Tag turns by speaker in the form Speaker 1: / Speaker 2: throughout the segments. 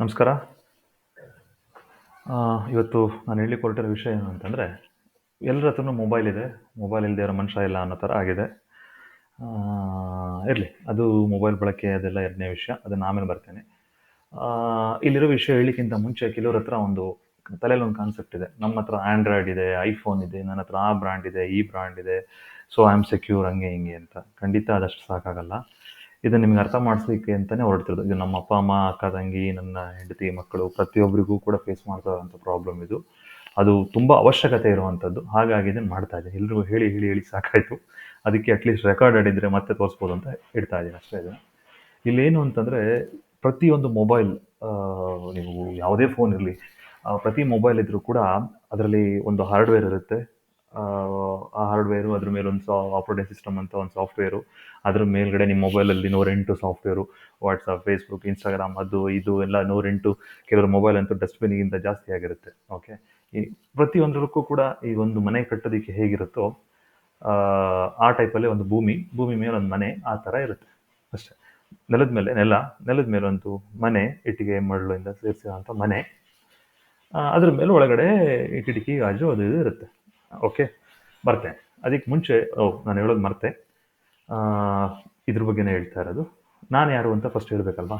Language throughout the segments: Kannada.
Speaker 1: ನಮಸ್ಕಾರ. ಇವತ್ತು ನಾನು ಹೇಳಿಕೊಳ್ತಿರೋ ವಿಷಯ ಏನು ಅಂತಂದರೆ, ಎಲ್ಲರ ಹತ್ರನೂ ಮೊಬೈಲ್ ಇದೆ. ಮೊಬೈಲ್ ಇಲ್ಲದೆ ಇರೋ ಮನುಷ್ಯ ಇಲ್ಲ ಅನ್ನೋ ಥರ ಆಗಿದೆ. ಇರಲಿ, ಅದು ಮೊಬೈಲ್ ಬಳಕೆ, ಅದೆಲ್ಲ ಎರಡನೇ ವಿಷಯ. ಅದನ್ನು ಆಮೇಲೆ ಬರ್ತೇನೆ. ಇಲ್ಲಿರೋ ವಿಷಯ ಹೇಳಿಕ್ಕಿಂತ ಮುಂಚೆ ಕೆಲವ್ರ ಹತ್ರ ಒಂದು ತಲೆಯಲ್ಲಿ ಒಂದು ಕಾನ್ಸೆಪ್ಟ್ ಇದೆ. ನಮ್ಮ ಹತ್ರ ಆ್ಯಂಡ್ರಾಯ್ಡ್ ಇದೆ ಐಫೋನ್ ಇದೆ, ನನ್ನ ಹತ್ರ ಆ ಬ್ರ್ಯಾಂಡ್ ಇದೆ, ಈ ಬ್ರ್ಯಾಂಡ್ ಇದೆ. ಸೊ ಐ ಆಮ್ ಸೆಕ್ಯೂರ್ ಹಂಗೆ, ಹಿಂಗೆ ಅಂತ. ಖಂಡಿತ ಅದಷ್ಟು ಸಾಕಾಗಲ್ಲ. ಇದು ನಿಮ್ಗೆ ಅರ್ಥ ಮಾಡಿಸ್ಲಿಕ್ಕೆ ಅಂತಲೇ ಹೊರಡ್ತಿರೋದು. ಇದು ನಮ್ಮ ಅಪ್ಪ, ಅಮ್ಮ, ಅಕ್ಕ, ತಂಗಿ, ನನ್ನ ಹೆಂಡತಿ, ಮಕ್ಕಳು ಪ್ರತಿಯೊಬ್ಬರಿಗೂ ಕೂಡ ಫೇಸ್ ಮಾಡ್ತಾ ಇರೋಂಥ ಪ್ರಾಬ್ಲಮ್ ಇದು. ಅದು ತುಂಬ ಅವಶ್ಯಕತೆ ಇರುವಂಥದ್ದು. ಹಾಗಾಗಿ ಇದನ್ನು ಮಾಡ್ತಾ ಇದ್ದೀನಿ. ಎಲ್ರಿಗೂ ಹೇಳಿ ಹೇಳಿ ಹೇಳಿ ಸಾಕಾಯಿತು. ಅದಕ್ಕೆ ಅಟ್ಲೀಸ್ಟ್ ರೆಕಾರ್ಡೆಡ್ ಇದ್ದರೆ ಮತ್ತೆ ತೋರಿಸ್ಬೋದು ಅಂತ ಇಡ್ತಾ ಇದ್ದೀನಿ ಅಷ್ಟೇ ಇದನ್ನು. ಇಲ್ಲೇನು ಅಂತಂದರೆ ಪ್ರತಿಯೊಂದು ಮೊಬೈಲ್ ನೀವು ಯಾವುದೇ ಫೋನ್ ಇರಲಿ ಪ್ರತಿ ಮೊಬೈಲ್ ಇದ್ದರೂ ಕೂಡ ಅದರಲ್ಲಿ ಒಂದು ಹಾರ್ಡ್ವೇರ್ ಇರುತ್ತೆ. ಆ, ಹಾರ್ಡ್ವೇರು ಅದ್ರ ಮೇಲೆ ಒಂದು ಸಾ ಆಪ್ರೇಟಿಂಗ್ ಸಿಸ್ಟಮ್ ಅಂತ ಒಂದು ಸಾಫ್ಟ್ವೇರು ಅದ್ರ ಮೇಲ್ಗಡೆ ನಿಮ್ಮ ಮೊಬೈಲಲ್ಲಿ ನೂರೆಂಟು ಸಾಫ್ಟ್ವೇರು ವಾಟ್ಸಪ್ ಫೇಸ್ಬುಕ್ ಇನ್ಸ್ಟಾಗ್ರಾಮ್ ಅದು ಇದು ಎಲ್ಲ ನೂರೆಂಟು ಕೆಲವರು ಮೊಬೈಲ್ ಅಂತೂ ಡಸ್ಟ್ಬಿನ್ಗಿಂತ ಜಾಸ್ತಿ ಆಗಿರುತ್ತೆ. ಓಕೆ ಈ ಪ್ರತಿಯೊಂದರಕ್ಕೂ ಕೂಡ ಈ ಒಂದು ಮನೆ ಕಟ್ಟೋದಕ್ಕೆ ಹೇಗಿರುತ್ತೋ ಆ, ಟೈಪ್ ಟೈಪಲ್ಲಿ ಒಂದು ಭೂಮಿ ಭೂಮಿ ಮೇಲೆ ಒಂದು ಮನೆ ಆ ಥರ ಇರುತ್ತೆ ಅಷ್ಟೇ. ನೆಲದ ಮೇಲೆ ನೆಲ ನೆಲದ ಮೇಲೆ ಮನೆ ಇಟ್ಟಿಗೆ ಮರಳಿಂದ ಸೇರಿಸಿರೋಂಥ ಮನೆ. ಅದ್ರ ಮೇಲೆ ಒಳಗಡೆ ಕಿಟಕಿ ಗಾಜು ಅದು ಇದು ಇರುತ್ತೆ. ಓಕೆ ಬರ್ತೇನೆ ಅದಕ್ಕೆ ಮುಂಚೆ, ಓ, ನಾನು ಹೇಳೋದು ಮರ್ತೆ. ಇದ್ರ ಬಗ್ಗೆನೇ ಹೇಳ್ತಾ ಇರೋದು. ನಾನು ಯಾರು ಅಂತ ಫಸ್ಟ್ ಹೇಳಬೇಕಲ್ವಾ?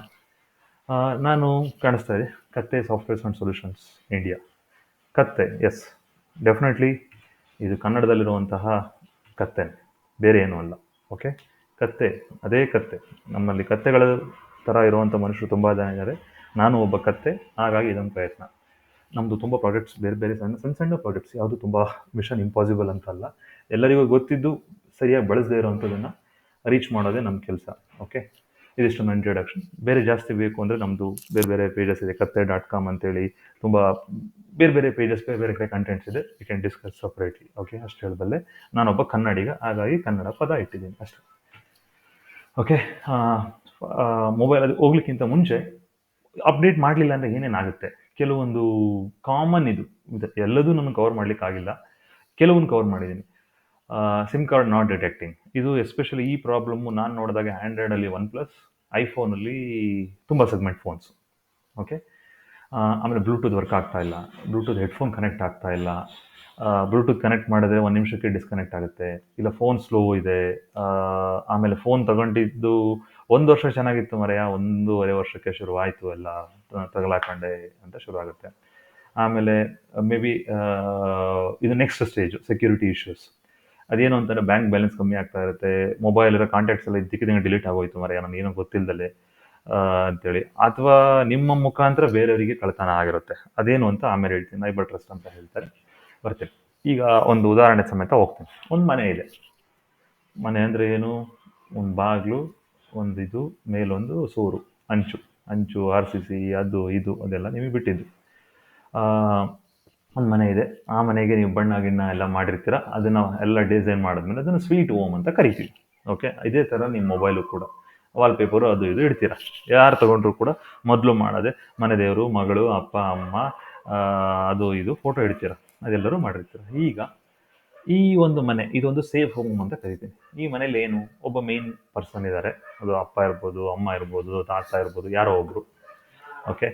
Speaker 1: ನಾನು ಕಾಣಿಸ್ತಾ ಇದೆ, ಕತ್ತೆ ಸಾಫ್ಟ್ವೇರ್ಸ್ ಆ್ಯಂಡ್ ಸೊಲ್ಯೂಷನ್ಸ್ ಇಂಡಿಯಾ ಕತ್ತೆ ಎಸ್ ಡೆಫಿನೆಟ್ಲಿ ಇದು ಕನ್ನಡದಲ್ಲಿರುವಂತಹ ಕತ್ತೆ, ಬೇರೆ ಏನೂ ಅಲ್ಲ, ಓಕೆ? ಕತ್ತೆ, ಅದೇ ಕತ್ತೆ. ನಮ್ಮಲ್ಲಿ ಕತ್ತೆಗಳ ಥರ ಇರುವಂಥ ಮನುಷ್ಯರು ತುಂಬ ಜನ ಇದ್ದಾರೆ. ನಾನು ಒಬ್ಬ ಕತ್ತೆ, ಹಾಗಾಗಿ ಇದೊಂದು ಪ್ರಯತ್ನ. ನಮ್ಮದು ತುಂಬ ಪ್ರಾಜೆಕ್ಟ್ಸ್ ಬೇರೆ ಬೇರೆ ಸಣ್ಣ ಸಣ್ಣ ಸಣ್ಣ ಪ್ರಾಜೆಕ್ಟ್ಸ್ ಯಾವುದು ತುಂಬ ಮಿಷನ್ ಇಂಪಾಸಿಬಲ್ ಅಂತಲ್ಲ. ಎಲ್ಲರಿಗೂ ಗೊತ್ತಿದ್ದು ಸರಿಯಾಗಿ ಬಳಸದೇ ಇರೋವಂಥದ್ದನ್ನು ರೀಚ್ ಮಾಡೋದೇ ನಮ್ಮ ಕೆಲಸ ಓಕೆ ಇದಿಷ್ಟು ನನ್ನ ಇಂಟ್ರಡಕ್ಷನ್ ಬೇರೆ ಜಾಸ್ತಿ ಬೇಕು ಅಂದರೆ ನಮ್ಮದು ಬೇರೆ ಬೇರೆ ಪೇಜಸ್ ಇದೆ, ಕತ್ತೆ ಡಾಟ್ ಕಾಮ್ ಅಂತೇಳಿ ತುಂಬ ಬೇರೆ ಬೇರೆ ಪೇಜಸ್ ಬೇರೆ ಬೇರೆ ಕಡೆ ಕಂಟೆಂಟ್ಸ್ ಇದೆ you can discuss separately okay ಅಷ್ಟು ಹೇಳಬಲ್ಲೆ. ನಾನೊಬ್ಬ ಕನ್ನಡಿಗ, ಹಾಗಾಗಿ ಕನ್ನಡ ಪದ ಇಟ್ಟಿದ್ದೀನಿ ಅಷ್ಟೇ ಓಕೆ ಮೊಬೈಲ್ ಅದು ಹೋಗ್ಲಿಕ್ಕಿಂತ ಮುಂಚೆ ಅಪ್ಡೇಟ್ ಮಾಡಲಿಲ್ಲ ಅಂದರೆ ಏನೇನಾಗುತ್ತೆ? ಕೆಲವೊಂದು ಕಾಮನ್ ಇದು. ಎಲ್ಲದೂ ನಾನು ಕವರ್ ಮಾಡ್ಲಿಕ್ಕೆ ಆಗಿಲ್ಲ. ಕೆಲವೊಂದು ಕವರ್ ಮಾಡಿದ್ದೀನಿ. ಸಿಮ್ ಕಾರ್ಡ್ ನಾಟ್ ಡಿಟೆಕ್ಟಿಂಗ್ ಇದು ಎಸ್ಪೆಷಲಿ ಈ ಪ್ರಾಬ್ಲಮ್ಮು ನಾನು ನೋಡಿದಾಗ ಆ್ಯಂಡ್ರಾಯ್ಡಲ್ಲಿ ಒನ್ ಪ್ಲಸ್ ಐಫೋನಲ್ಲಿ ತುಂಬ ಸೆಗ್ಮೆಂಟ್ ಫೋನ್ಸ್ ಓಕೆ ಆಮೇಲೆ ಬ್ಲೂಟೂತ್ ವರ್ಕ್ ಆಗ್ತಾ ಇಲ್ಲ. ಬ್ಲೂಟೂತ್ ಹೆಡ್ಫೋನ್ ಕನೆಕ್ಟ್ ಆಗ್ತಾ ಇಲ್ಲ. ಬ್ಲೂಟೂತ್ ಕನೆಕ್ಟ್ ಮಾಡಿದ್ರೆ ಒಂದು ನಿಮಿಷಕ್ಕೆ ಡಿಸ್ಕನೆಕ್ಟ್ ಆಗುತ್ತೆ. ಇಲ್ಲ ಫೋನ್ ಸ್ಲೋ ಇದೆ. ಆಮೇಲೆ ಫೋನ್ ತಗೊಂಡಿದ್ದು ಒಂದು ವರ್ಷ ಚೆನ್ನಾಗಿತ್ತು ಮರೆಯ, ಒಂದೂವರೆ ವರ್ಷಕ್ಕೆ ಶುರುವಾಯಿತು ಎಲ್ಲ ತಗಲಾಕಂಡೆ ಅಂತ ಶುರು ಆಗುತ್ತೆ ಆಮೇಲೆ ಮೇ ಬಿ ಇದು ನೆಕ್ಸ್ಟ್ ಸ್ಟೇಜು ಸೆಕ್ಯೂರಿಟಿ ಇಶ್ಯೂಸ್ ಅದೇನು ಅಂತಂದರೆ ಬ್ಯಾಂಕ್ ಬ್ಯಾಲೆನ್ಸ್ ಕಮ್ಮಿ ಆಗ್ತಾ ಇರುತ್ತೆ ಮೊಬೈಲ್ ಇರೋ ಕಾಂಟ್ಯಾಕ್ಟ್ಸ್ ಎಲ್ಲ ಇದ್ದಕ್ಕಿದ್ದಂಗೆ ಡಿಲೀಟ್ ಆಗೋಯ್ತು ಮರೆಯ ನಾನು ಏನೋ ಗೊತ್ತಿಲ್ಲದೆ ಅಂತೇಳಿ. ಅಥವಾ ನಿಮ್ಮ ಮುಖಾಂತರ ಬೇರೆಯವರಿಗೆ ಕಳತನ ಆಗಿರುತ್ತೆ. ಅದೇನು ಅಂತ ಆಮೇಲೆ ಹೇಳ್ತೀನಿ ನೈಬರ್ ಟ್ರಸ್ಟ್ ಅಂತ ಹೇಳ್ತಾರೆ. ಬರ್ತೀನಿ. ಈಗ ಒಂದು ಉದಾಹರಣೆ ಸಮೇತ ಹೋಗ್ತೀನಿ. ಒಂದು ಮನೆ ಇದೆ. ಮನೆ ಅಂದರೆ ಏನು? ಒಂದು ಬಾಗಿಲು ಒಂದು ಇದು ಮೇಲೊಂದು ಸೂರು, ಅಂಚು. ಅಂಚು, ಆರ್ ಸಿ ಸಿ, ಅದು, ಇದು, ಅದೆಲ್ಲ ನಿಮಗೆ ಬಿಟ್ಟಿದ್ದು. ಒಂದು ಮನೆ ಇದೆ. ಆ ಮನೆಗೆ ನೀವು ಬಣ್ಣ, ಗಿಣ್ಣ ಎಲ್ಲ ಮಾಡಿರ್ತೀರ? ಅದನ್ನು ಎಲ್ಲ ಡಿಸೈನ್ ಮಾಡಿದ್ಮೇಲೆ ಅದನ್ನು ಸ್ವೀಟ್ ಓಮ್ ಅಂತ ಕರಿತೀವಿ. ಓಕೆ ಇದೇ ಥರ ನಿಮ್ಮ ಮೊಬೈಲು ಕೂಡ. ವಾಲ್ಪೇಪರು ಅದು, ಇದು ಇಡ್ತೀರ? ಯಾರು ತೊಗೊಂಡ್ರು ಕೂಡ ಮೊದಲು ಮಾಡೋದೆ ಮನೆ ದೇವರು, ಮಗಳು, ಅಪ್ಪ, ಅಮ್ಮ ಅದು, ಇದು ಫೋಟೋ ಇಡ್ತೀರ? ಅದೆಲ್ಲರೂ ಮಾಡಿರ್ತೀರ. ಈಗ ಈ ಒಂದು ಮನೆ, ಇದೊಂದು ಸೇಫ್ ಹೋಮ್ ಅಂತ ಕರಿತೀನಿ. ಈ ಮನೇಲಿ ಏನು? ಒಬ್ಬ ಮೇನ್ ಪರ್ಸನ್ ಇದ್ದಾರೆ ಅದು ಅಪ್ಪ ಇರ್ಬೋದು, ಅಮ್ಮ ಇರ್ಬೋದು, ತಾತ ಇರ್ಬೋದು, ಯಾರೋ ಒಬ್ರು. ಓಕೆ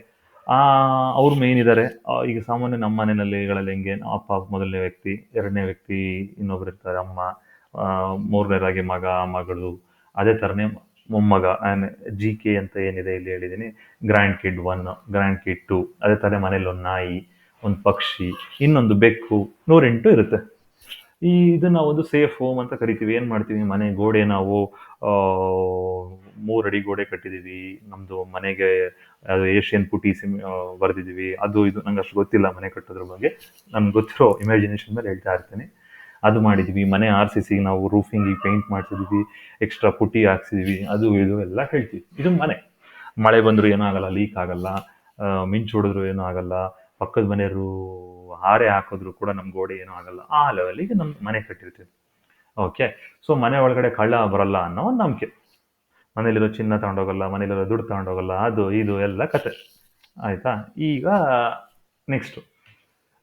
Speaker 1: ಅವ್ರು ಮೇನ್ ಇದ್ದಾರೆ ಈಗ ಸಾಮಾನ್ಯ ನಮ್ಮ ಮನೆಯಲ್ಲಿಗಳಲ್ಲಿ ಹೆಂಗೆ? ಅಪ್ಪ ಮೊದಲನೇ ವ್ಯಕ್ತಿ, ಎರಡನೇ ವ್ಯಕ್ತಿ, ಇನ್ನೊಬ್ರು ಇರ್ತಾರೆ, ಅಮ್ಮ ಮೂರನೇದಾಗಿ ಮಗ, ಮಗಳು. ಅದೇ ಥರನೇ ಮೊಮ್ಮಗ ಜಿ ಕೆ ಅಂತ ಏನಿದೆ ಇಲ್ಲಿ ಹೇಳಿದ್ದೀನಿ. Grand kid one grand kid two ಅದೇ ಥರ ಮನೇಲಿ ಒಂದು ನಾಯಿ, ಒಂದು ಪಕ್ಷಿ, ಇನ್ನೊಂದು ಬೆಕ್ಕು, ನೂರೆಂಟು ಇರುತ್ತೆ. ಈ ಇದನ್ನ ಒಂದು ಸೇಫ್ ಹೋಮ್ ಅಂತ ಕರಿತೀವಿ. ಏನು ಮಾಡ್ತೀವಿ? ಮನೆ ಗೋಡೆ ನಾವು ಮೂರು ಅಡಿ ಗೋಡೆ ಕಟ್ಟಿದೀವಿ. ನಮ್ಮದು ಮನೆಗೆ, ಅದು ಏಷ್ಯನ್ ಪುಟಿ ಸಿಮ್ ಬರೆದಿದ್ದೀವಿ ಅದು ಇದು, ನಂಗೆ ಅಷ್ಟು ಗೊತ್ತಿಲ್ಲ ಮನೆ ಕಟ್ಟೋದ್ರ ಬಗ್ಗೆ. ನಮ್ಗೆ ಗೊತ್ತಿರೋ ಇಮ್ಯಾಜಿನೇಷನ್ ಮೇಲೆ ಹೇಳ್ತಾ ಇರ್ತೀನಿ. ಅದು ಮಾಡಿದ್ವಿ. ಮನೆ ಆರ್ ಸಿ ಸಿ ನಾವು ರೂಫಿಂಗಿಗೆ ಪೇಂಟ್ ಮಾಡಿಸಿದ್ವಿ. ಎಕ್ಸ್ಟ್ರಾ ಪುಟ್ಟಿ ಹಾಕ್ಸಿದ್ವಿ. ಅದು ಇದು ಎಲ್ಲ ಹೇಳ್ತೀವಿ. ಇದು ಮನೆ. ಮಳೆ ಬಂದರೂ ಏನೂ ಆಗಲ್ಲ ಲೀಕ್ ಆಗಲ್ಲ. ಮಿಂಚು ಹೊಡೆದ್ರು ಏನೂ ಆಗಲ್ಲ. ಪಕ್ಕದ ಮನೆಯವರು ಹಾರೆ ಹಾಕಿದ್ರು ಕೂಡ ನಮ್ಮ ಗೋಡೆ ಏನೂ ಆಗಲ್ಲ. ಆ ಲೆವೆಲಿಗೆ ನಮ್ಮ ಮನೆ ಕಟ್ಟಿರ್ತೀವಿ. ಓಕೆ ಸೊ ಮನೆ ಒಳಗಡೆ ಕಳ್ಳ ಬರಲ್ಲ ಅನ್ನೋ ಒಂದು ನಂಬಿಕೆ. ಮನೇಲಿರೋ ಚಿನ್ನ ತಗೊಂಡೋಗಲ್ಲ ಮನೇಲಿರೋ ದುಡ್ಡು ತಗೊಂಡೋಗಲ್ಲ, ಅದು, ಇದು ಎಲ್ಲ ಕತೆ. ಆಯಿತಾ? ಈಗ ನೆಕ್ಸ್ಟು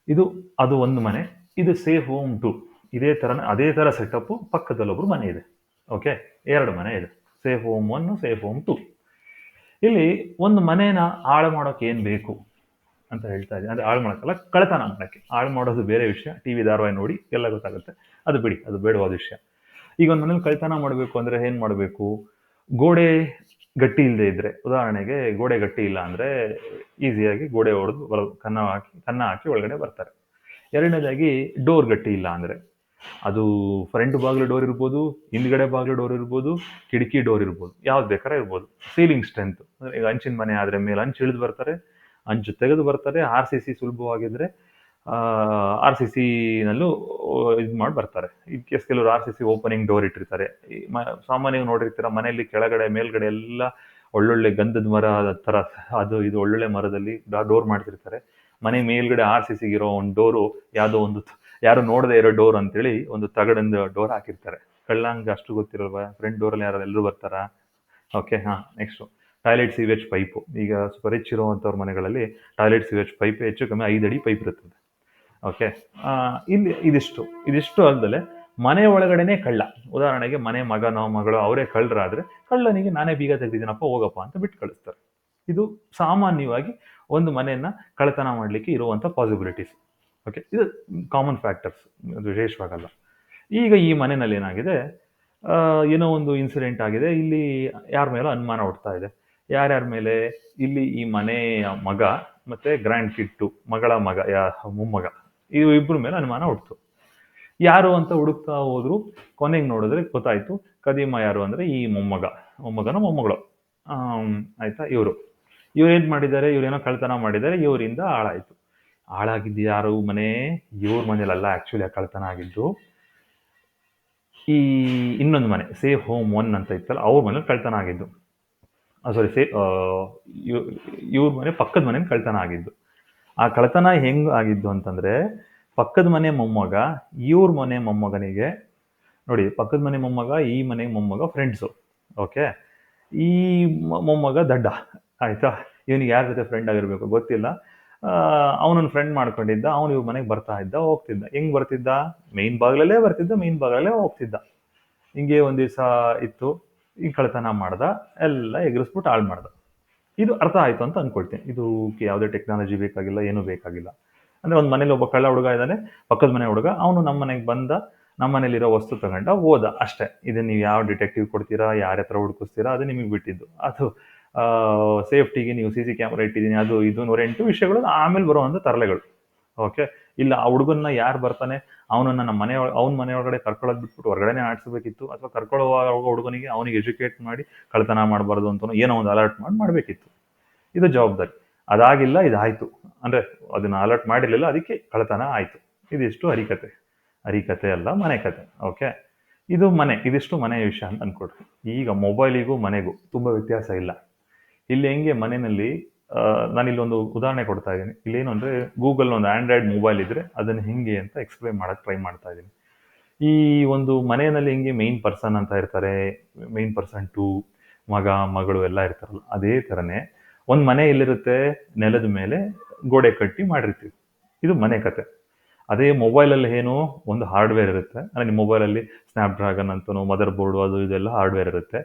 Speaker 1: ಇದು, ಅದು ಒಂದು ಮನೆ, ಇದು ಸೇಫ್ ಹೋಮ್ ಟು ಇದೇ ಥರ ಅದೇ ಥರ ಸೆಟಪ್ಪು ಪಕ್ಕದಲ್ಲೊಬ್ರು ಮನೆ ಇದೆ. ಓಕೆ ಎರಡು ಮನೆ ಇದೆ. Safe home one safe home two ಇಲ್ಲಿ ಒಂದು ಮನೇನ ಹಾಳು ಮಾಡೋಕೆ ಏನು ಬೇಕು? ಅಂತ ಹೇಳ್ತಾ ಇದ್ದೀನಿ. ಅಂದರೆ ಹಾಳು ಮಾಡೋಕ್ಕಲ್ಲ ಕಳ್ತನ ಮಾಡೋಕ್ಕೆ ಹಾಳು ಮಾಡೋದು ಬೇರೆ ವಿಷಯ ಟಿ ವಿ ಧಾರಾವಾಹಿ ನೋಡಿ ಎಲ್ಲ ಗೊತ್ತಾಗುತ್ತೆ. ಅದು ಬಿಡಿ, ಅದು ಬೇಡವಾದ ವಿಷಯ. ಈಗ ಒಂದು ಮನೇಲಿ ಕಳ್ತನ ಮಾಡಬೇಕು ಅಂದರೆ ಏನು ಮಾಡಬೇಕು? ಗೋಡೆ ಗಟ್ಟಿ ಇಲ್ಲದೆ ಇದ್ದರೆ ಉದಾಹರಣೆಗೆ ಗೋಡೆ ಗಟ್ಟಿ ಇಲ್ಲ ಅಂದರೆ ಈಸಿಯಾಗಿ ಗೋಡೆ ಹೊಡೆದು ಬರ ಕನ್ನ ಹಾಕಿ ಕನ್ನ ಹಾಕಿ ಒಳಗಡೆ ಬರ್ತಾರೆ. ಎರಡನೇದಾಗಿ ಡೋರ್ ಗಟ್ಟಿ ಇಲ್ಲ ಅಂದರೆ, ಅದು ಫ್ರಂಟ್ ಬಾಗಿಲು ಡೋರ್ ಇರ್ಬೋದು, ಹಿಂದ್ಗಡೆ ಬಾಗಿಲು ಡೋರ್ ಇರ್ಬೋದು, ಕಿಟಕಿ ಡೋರ್ ಇರ್ಬೋದು, ಯಾವ್ದು ಬೇಕಾದ್ರೆ ಇರ್ಬೋದು. ಸೀಲಿಂಗ್ ಸ್ಟ್ರೆಂತ್ ಅಂದರೆ ಈಗ ಹಂಚಿನ ಮನೆ ಆದರೆ ಮೇಲೆ ಹಂಚು ಇಳಿದು ಬರ್ತಾರೆ ಹಂಚು ತೆಗೆದು ಬರ್ತಾರೆ ಆರ್ ಸಿ ಸಿ ಸುಲಭವಾಗಿದ್ದರೆ ಆರ್ ಸಿ ಸಿನಲ್ಲೂ ಇದು ಮಾಡಿ ಬರ್ತಾರೆ. ಇನ್ ಕೆಲವರು R C C opening door ಇಟ್ಟಿರ್ತಾರೆ. ಸಾಮಾನ್ಯವಾಗಿ ನೋಡಿರ್ತೀರ ಮನೆಯಲ್ಲಿ ಕೆಳಗಡೆ, ಮೇಲ್ಗಡೆ ಎಲ್ಲ ಒಳ್ಳೊಳ್ಳೆ ಗಂಧದ ಮರ ಥರ, ಅದು ಇದು ಒಳ್ಳೊಳ್ಳೆ ಮರದಲ್ಲಿ ಡೋರ್ ಮಾಡ್ತಿರ್ತಾರೆ ಮನೆ ಮೇಲ್ಗಡೆ ಆರ್ ಸಿ ಸಿಗಿರೋ ಒಂದು ಡೋರು, ಯಾವುದೋ ಒಂದು ಯಾರು ನೋಡದೇ ಇರೋ ಡೋರ್ ಅಂತೇಳಿ ಒಂದು ತಗಡಿಂದ ಡೋರ್ ಹಾಕಿರ್ತಾರೆ. ಕಳ್ಳಂಗ ಅಷ್ಟು ಗೊತ್ತಿರಲ್ವಾ? ಫ್ರಂಟ್ ಡೋರಲ್ಲಿ ಯಾರು ಎಲ್ಲರೂ ಬರ್ತಾರಾ? ಓಕೆ ಹಾಂ ನೆಕ್ಸ್ಟು ಟಾಯ್ಲೆಟ್ ಸೀವೇಜ್ ಪೈಪು. ಈಗ ಸ್ವಲ್ಪ ರಿಚ್ ಇರುವಂಥವ್ರ ಮನೆಗಳಲ್ಲಿ ಟಾಯ್ಲೆಟ್ ಸೀವೇಜ್ ಪೈಪ್ ಹೆಚ್ಚು ಕಮ್ಮಿ ಐದು ಅಡಿ ಪೈಪ್ ಇರುತ್ತದೆ. ಓಕೆ ಇಲ್ಲಿ ಇದಿಷ್ಟು. ಇದಿಷ್ಟು ಅಲ್ಲದೆ ಮನೆ ಒಳಗಡೆನೇ ಕಳ್ಳ. ಉದಾಹರಣೆಗೆ ಮನೆ ಮಗನೋ ಮಗಳು ಅವರೇ ಕಳ್ಳರಾದರೆ ಕಳ್ಳನಿಗೆ ನಾನೇ ಬೀಗ ತೆಗೆದಿದ್ದೀನಪ್ಪ, ಹೋಗಪ್ಪ ಅಂತ ಬಿಟ್ಟು ಕಳಿಸ್ತಾರೆ. ಇದು ಸಾಮಾನ್ಯವಾಗಿ ಒಂದು ಮನೆಯನ್ನು ಕಳ್ಳತನ ಮಾಡಲಿಕ್ಕೆ ಇರುವಂಥ ಪಾಸಿಬಿಲಿಟೀಸ್ ಓಕೆ ಇದು ಕಾಮನ್ ಫ್ಯಾಕ್ಟರ್ಸ್ ಅದು ವಿಶೇಷವಾಗಲ್ಲ. ಈಗ ಈ ಮನೆಯಲ್ಲಿ ಏನಾಗಿದೆ ಏನೋ ಒಂದು ಇನ್ಸಿಡೆಂಟ್ ಆಗಿದೆ. ಇಲ್ಲಿ ಯಾರ ಮೇಲೂ ಅನುಮಾನ ಹುಡ್ತಾ ಇದೆ. ಯಾರ್ಯಾರ ಮೇಲೆ? ಇಲ್ಲಿ ಈ ಮನೆಯ ಮಗ ಮತ್ತೆ ಗ್ರ್ಯಾಂಡ್ ಕಿಟ್ಟು ಮಗಳ ಮಗ, ಯಾ, ಮೊಮ್ಮಗ. ಇವು ಇಬ್ಬರ ಮೇಲೆ ಅನುಮಾನ ಹುಡ್ತು ಯಾರು ಅಂತ ಹುಡುಕ್ತಾ ಹೋದ್ರು, ಕೊನೆಗೆ ನೋಡಿದ್ರೆ ಗೊತ್ತಾಯ್ತು ಕದೀಮ ಯಾರು ಅಂದ್ರೆ ಈ ಮೊಮ್ಮಗ. ಮೊಮ್ಮಗನ ಮೊಮ್ಮಗಳು. ಆಯ್ತಾ, ಇವರು. ಇವ್ರು ಏನ್ ಮಾಡಿದ್ದಾರೆ? ಇವ್ರೇನೋ ಕಳ್ತನ ಮಾಡಿದ್ದಾರೆ, ಇವರಿಂದ ಹಾಳಾಯ್ತು. ಹಾಳಾಗಿದ್ದು ಯಾರು ಮನೆ? ಇವ್ರ ಮನೇಲಲ್ಲ ಆಕ್ಚುಲಿ ಕಳ್ತನ ಆಗಿದ್ದು. ಈ ಇನ್ನೊಂದು ಮನೆ ಸೇಫ್ ಹೋಮ್ ಒನ್ ಅಂತ ಇತ್ತಲ್ಲ, ಅವ್ರ ಮನೇಲಿ ಕಳ್ತನ ಆಗಿದ್ದು. ಸಾರಿ ಸೇ ಇವ್ರ ಮನೆ ಪಕ್ಕದ ಮನೆ ಕಳ್ತನ ಆಗಿದ್ದು. ಆ ಕಳ್ತನ ಹೆಂಗ್ ಆಗಿದ್ದು ಅಂತಂದ್ರೆ, ಪಕ್ಕದ ಮನೆ ಮೊಮ್ಮಗ, ಇವ್ರ ಮನೆ ಮೊಮ್ಮಗನಿಗೆ, ನೋಡಿ, ಪಕ್ಕದ ಮನೆ ಮೊಮ್ಮಗ, ಈ ಮನೆ ಮೊಮ್ಮಗ ಫ್ರೆಂಡ್ಸು ಓಕೆ ಈ ಮೊಮ್ಮಗ ದಡ್ಡ, ಆಯ್ತಾ? ಇವನಿಗೆ ಯಾರ ಜೊತೆ ಫ್ರೆಂಡ್ ಆಗಿರ್ಬೇಕು ಗೊತ್ತಿಲ್ಲ. ಅವನನ್ನು ಫ್ರೆಂಡ್ ಮಾಡ್ಕೊಂಡಿದ್ದ, ಅವನು ಇವ್ರ ಮನೆಗೆ ಬರ್ತಾ ಇದ್ದ, ಹೋಗ್ತಿದ್ದ. ಹೆಂಗ್ ಬರ್ತಿದ್ದ? ಮೇನ್ ಬಾಗ್ಲಲ್ಲೇ ಬರ್ತಿದ್ದ ಮೇನ್ ಬಾಗ್ಲಲ್ಲೇ ಹೋಗ್ತಿದ್ದ. ಹಿಂಗೆ ಒಂದ್ ದಿವಸ ಇತ್ತು. ಹಿಂಗ್ ಕಳ್ತನ ಮಾಡ್ದ, ಎಲ್ಲ ಎಗರಿಸ್ಬಿಟ್ಟು ಹಾಳು ಮಾಡ್ದ. ಇದು ಅರ್ಥ ಆಯ್ತು ಅಂತ ಅನ್ಕೊಳ್ತೀನಿ. ಇದು ಯಾವುದೇ ಟೆಕ್ನಾಲಜಿ ಬೇಕಾಗಿಲ್ಲ, ಏನೂ ಬೇಕಾಗಿಲ್ಲ. ಅಂದ್ರೆ ಒಂದು ಮನೇಲಿ ಒಬ್ಬ ಕಳ್ಳ ಹುಡುಗ ಇದ್ದಾನೆ, ಪಕ್ಕದ ಮನೆ ಹುಡುಗ, ಅವನು ನಮ್ಮ ಮನೆಗೆ ಬಂದ ನಮ್ಮ ಮನೇಲಿರೋ ವಸ್ತು ತಗೊಂಡ ಹೋದ ಅಷ್ಟೇ. ಇದನ್ನ ನೀವು ಯಾವ ಡಿಟೆಕ್ಟಿವ್ ಕೊಡ್ತೀರಾ, ಯಾರ ಹತ್ರ ಹುಡುಕಿಸ್ತೀರಾ, ಅದು ನಿಮಗೆ ಬಿಟ್ಟಿದ್ದು. ಅದು ಸೇಫ್ಟಿಗೆ ನೀವು ಸಿ ಸಿ ಕ್ಯಾಮ್ರಾ ಇಟ್ಟಿದ್ದೀನಿ ಅದು, ಇದು ನೂರೆಂಟು ವಿಷಯಗಳು ಆಮೇಲೆ ಬರುವಂಥ ತರಲೆಗಳು. ಓಕೆ ಇಲ್ಲ, ಆ ಹುಡುಗನ್ನ ಯಾರು ಬರ್ತಾನೆ ಅವನನ್ನ ನಮ್ಮ ಮನೆ ಅವ್ನ ಮನೆ ಒಳಗಡೆ ಕರ್ಕೊಳ್ಳೋದು ಬಿಟ್ಬಿಟ್ಟು ಹೊರಗಡೆನೆ ಆಡಿಸ್ಬೇಕಿತ್ತು ಅಥವಾ ಕರ್ಕೊಳ್ಳುವ ಹುಡುಗನಿಗೆ ಅವನಿಗೆ ಎಜುಕೇಟ್ ಮಾಡಿ ಕಳ್ತನ ಮಾಡಬಾರ್ದು ಅಂತ ಏನೋ ಒಂದು ಅಲರ್ಟ್ ಮಾಡಿ ಮಾಡಬೇಕಿತ್ತು. ಇದು ಜವಾಬ್ದಾರಿ. ಅದಾಗಿಲ್ಲ, ಇದಾಯಿತು. ಅಂದ್ರೆ ಅದನ್ನ ಅಲರ್ಟ್ ಮಾಡಿರಲಿಲ್ಲ, ಅದಕ್ಕೆ ಕಳ್ತನ ಆಯಿತು. ಇದಿಷ್ಟು ಹರಿಕತೆ. ಹರಿಕತೆ ಅಲ್ಲ, ಮನೆ ಕತೆ. ಓಕೆ ಇದು ಮನೆ, ಇದಿಷ್ಟು ಮನೆ ವಿಷಯ ಅಂತ ಅನ್ಕೊಡ್ರಿ ಈಗ ಮೊಬೈಲಿಗೂ ಮನೆಗೂ ತುಂಬಾ ವ್ಯತ್ಯಾಸ ಇಲ್ಲ. ಇಲ್ಲಿ ಹೆಂಗೆ ಮನೆಯಲ್ಲಿ ನಾನು ಇಲ್ಲಿ ಒಂದು ಉದಾಹರಣೆ ಕೊಡ್ತಾ ಇದ್ದೀನಿ. ಇಲ್ಲೇನು ಅಂದರೆ ಗೂಗಲ್ ಒಂದು ಆಂಡ್ರಾಯ್ಡ್ ಮೊಬೈಲ್ ಇದ್ರೆ ಅದನ್ನು ಹೇಗೆ ಅಂತ ಎಕ್ಸ್ಪ್ಲೈನ್ ಮಾಡೋಕ್ಕೆ ಟ್ರೈ ಮಾಡ್ತಾ ಇದ್ದೀನಿ. ಈ ಒಂದು ಮನೆಯಲ್ಲಿ ಹಿಂಗೆ ಮೇನ್ ಪರ್ಸನ್ ಅಂತ ಇರ್ತಾರೆ ಮೇನ್ ಪರ್ಸನ್ ಟು ಮಗ, ಮಗಳು ಎಲ್ಲ ಇರ್ತಾರಲ್ಲ, ಅದೇ ಥರನೇ ಒಂದು ಮನೆ ಎಲ್ಲಿರುತ್ತೆ, ನೆಲದ ಮೇಲೆ ಗೋಡೆ ಕಟ್ಟಿ ಮಾಡಿರ್ತೀವಿ. ಇದು ಮನೆ ಕತೆ. ಅದೇ ಮೊಬೈಲಲ್ಲಿ ಏನು ಒಂದು ಹಾರ್ಡ್ವೇರ್ ಇರುತ್ತೆ. ಅಂದರೆ ನಿಮ್ಮ ಮೊಬೈಲಲ್ಲಿ ಸ್ನ್ಯಾಪ್ ಡ್ರ್ಯಾಗನ್ ಅಂತನೋ ಮದರ್ ಬೋರ್ಡು ಅದು ಇದೆಲ್ಲ ಹಾರ್ಡ್ವೇರ್ ಇರುತ್ತೆ.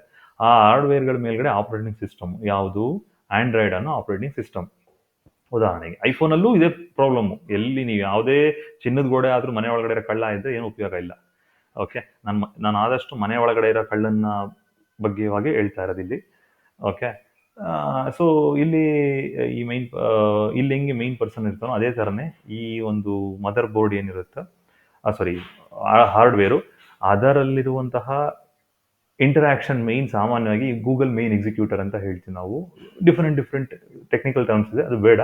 Speaker 1: ಆ ಹಾರ್ಡ್ವೇರ್ಗಳ ಮೇಲ್ಗಡೆ ಆಪರೇಟಿಂಗ್ ಸಿಸ್ಟಮ್ ಯಾವುದು? ಆಂಡ್ರಾಯ್ಡ್ ಅನ್ನೋ ಆಪರೇಟಿಂಗ್ ಸಿಸ್ಟಮ್ ಉದಾಹರಣೆಗೆ ಐಫೋನಲ್ಲೂ ಇದೇ ಪ್ರಾಬ್ಲಮ್ಮು ಎಲ್ಲಿ ನೀವು ಯಾವುದೇ ಚಿನ್ನದ ಗೋಡೆ ಆದರೂ ಮನೆ ಒಳಗಡೆ ಕಳ್ಳ ಇದ್ದರೆ ಏನು ಉಪಯೋಗ ಇಲ್ಲ. ಓಕೆ ನಾನು ನಾನು ಆದಷ್ಟು ಮನೆ ಒಳಗಡೆ ಇರೋ ಕಳ್ಳನ್ನ ಬಗ್ಗೆವಾಗಿ ಹೇಳ್ತಾ ಇರೋದು ಇಲ್ಲಿ. ಓಕೆ ಸೊ ಇಲ್ಲಿ, ಈ ಮೈನ್ ಇಲ್ಲಿ ಹೆಂಗೆ ಮೈನ್ ಪರ್ಸನ್ ಇರ್ತಾನೋ ಅದೇ ಥರನೇ ಈ ಒಂದು ಮದರ್ ಬೋರ್ಡ್ ಏನಿರುತ್ತೆ ಸಾರಿ ಹಾರ್ಡ್ವೇರು ಅದರಲ್ಲಿರುವಂತಹ ಇಂಟರಾಕ್ಷನ್ ಮೇನ್ ಸಾಮಾನ್ಯವಾಗಿ ಗೂಗಲ್ ಮೇನ್ ಎಕ್ಸಿಕ್ಯೂಟರ್ ಅಂತ ಹೇಳ್ತೀವಿ ನಾವು. ಡಿಫ್ರೆಂಟ್ ಡಿಫ್ರೆಂಟ್ ಟೆಕ್ನಿಕಲ್ ಟರ್ಮ್ಸ್ ಇದೆ. ಅದು ಬೇಡ.